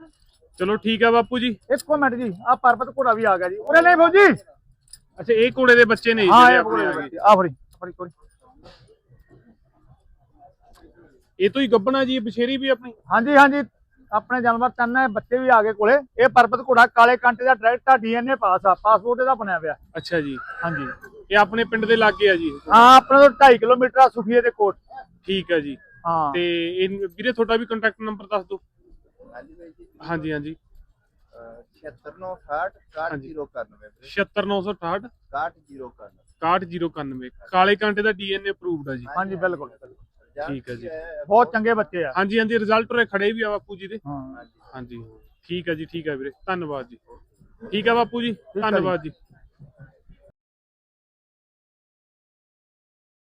ਚਲੋ ਠੀਕ ਹੈ ਬਾਪੂ ਜੀ। ਇੱਕ ਮਿੰਟ ਜੀ ਆ ਪਰਬਤ ਘੋੜਾ ਵੀ ਆ ਗਿਆ ਜੀ। ਉਰੇ ਨਹੀਂ ਫੌਜੀ। ਅੱਛਾ ਇਹ ਘੋੜੇ ਦੇ ਬੱਚੇ ਨੇ ਜੀ ਹਾਂ ਜਿਹੜੇ ਇਹ ਆਪਣੇ ਘੋੜੇ ਆ ਗਏ। ਆ ਫੜੀ ਫੜੀ ਫੜੀ। ਇਹ ਤੋਂ ਹੀ ਗੱਬਣਾ ਜੀ ਬਛੇਰੀ ਵੀ ਆਪਣੀ? ਹਾਂਜੀ ਹਾਂਜੀ। ਆਪਣੇ ਜਾਨਵਰ ਤਿੰਨ ਹੈ ਬੱਚੇ ਵੀ ਆ ਗਏ ਕੋਲੇ। ਇਹ ਪਰਬਤ ਘੋੜਾ ਕਾਲੇ ਕਾਂਟੇ ਦਾ ਡਾਇਰੈਕਟ ਆ ਡੀਐਨਏ ਪਾਸ ਆ ਪਾਸਪੋਰਟ ਇਹਦਾ ਬਣਿਆ ਪਿਆ ਅੱਛਾ ਜੀ। ਹਾਂਜੀ। ਇਹ ਆਪਣੇ ਪਿੰਡ ਦੇ ਲਾਗੇ ਆ ਜੀ। ਹਾਂ ਆਪਣੇ ਤੋਂ 2.5 ਕਿਲੋਮੀਟਰ ਆ ਸੁਖੀਏ ਦੇ ਕੋਟ ਠੀਕ ਹੈ ਜੀ। ਹਾਂ। ਤੇ ਇਹ ਵੀਰੇ ਤੁਹਾਡਾ ਵੀ ਕੰਟੈਕਟ ਨੰਬਰ ਦੱਸ ਦਿਓ। ਹਾਂਜੀ ਬਾਈ ਜੀ ਹਾਂਜੀ ਹਾਂਜੀ। 7660 61091 76968 61091 61091 ਕਾਲੇ ਕਾਂਟੇ ਦਾ ਡੀਐਨਏ ਅਪਰੂਵਡ ਆ ਜੀ। ਹਾਂਜੀ ਬਿਲਕੁਲ। ਠੀਕ ਹੈ ਜੀ। ਬਹੁਤ ਚੰਗੇ ਬੱਚੇ ਆ। ਹਾਂਜੀ ਹਾਂਜੀ ਰਿਜ਼ਲਟ ਉਰੇ ਖੜੇ ਵੀ ਆ ਬਾਪੂ ਜੀ ਦੇ। ਹਾਂ। ਹਾਂਜੀ। ਠੀਕ ਹੈ ਜੀ ਠੀਕ ਹੈ ਵੀਰੇ। ਧੰਨਵਾਦ ਜੀ। ਠੀਕ ਹੈ ਬਾਪੂ ਜੀ। ਧੰਨਵਾਦ ਜੀ।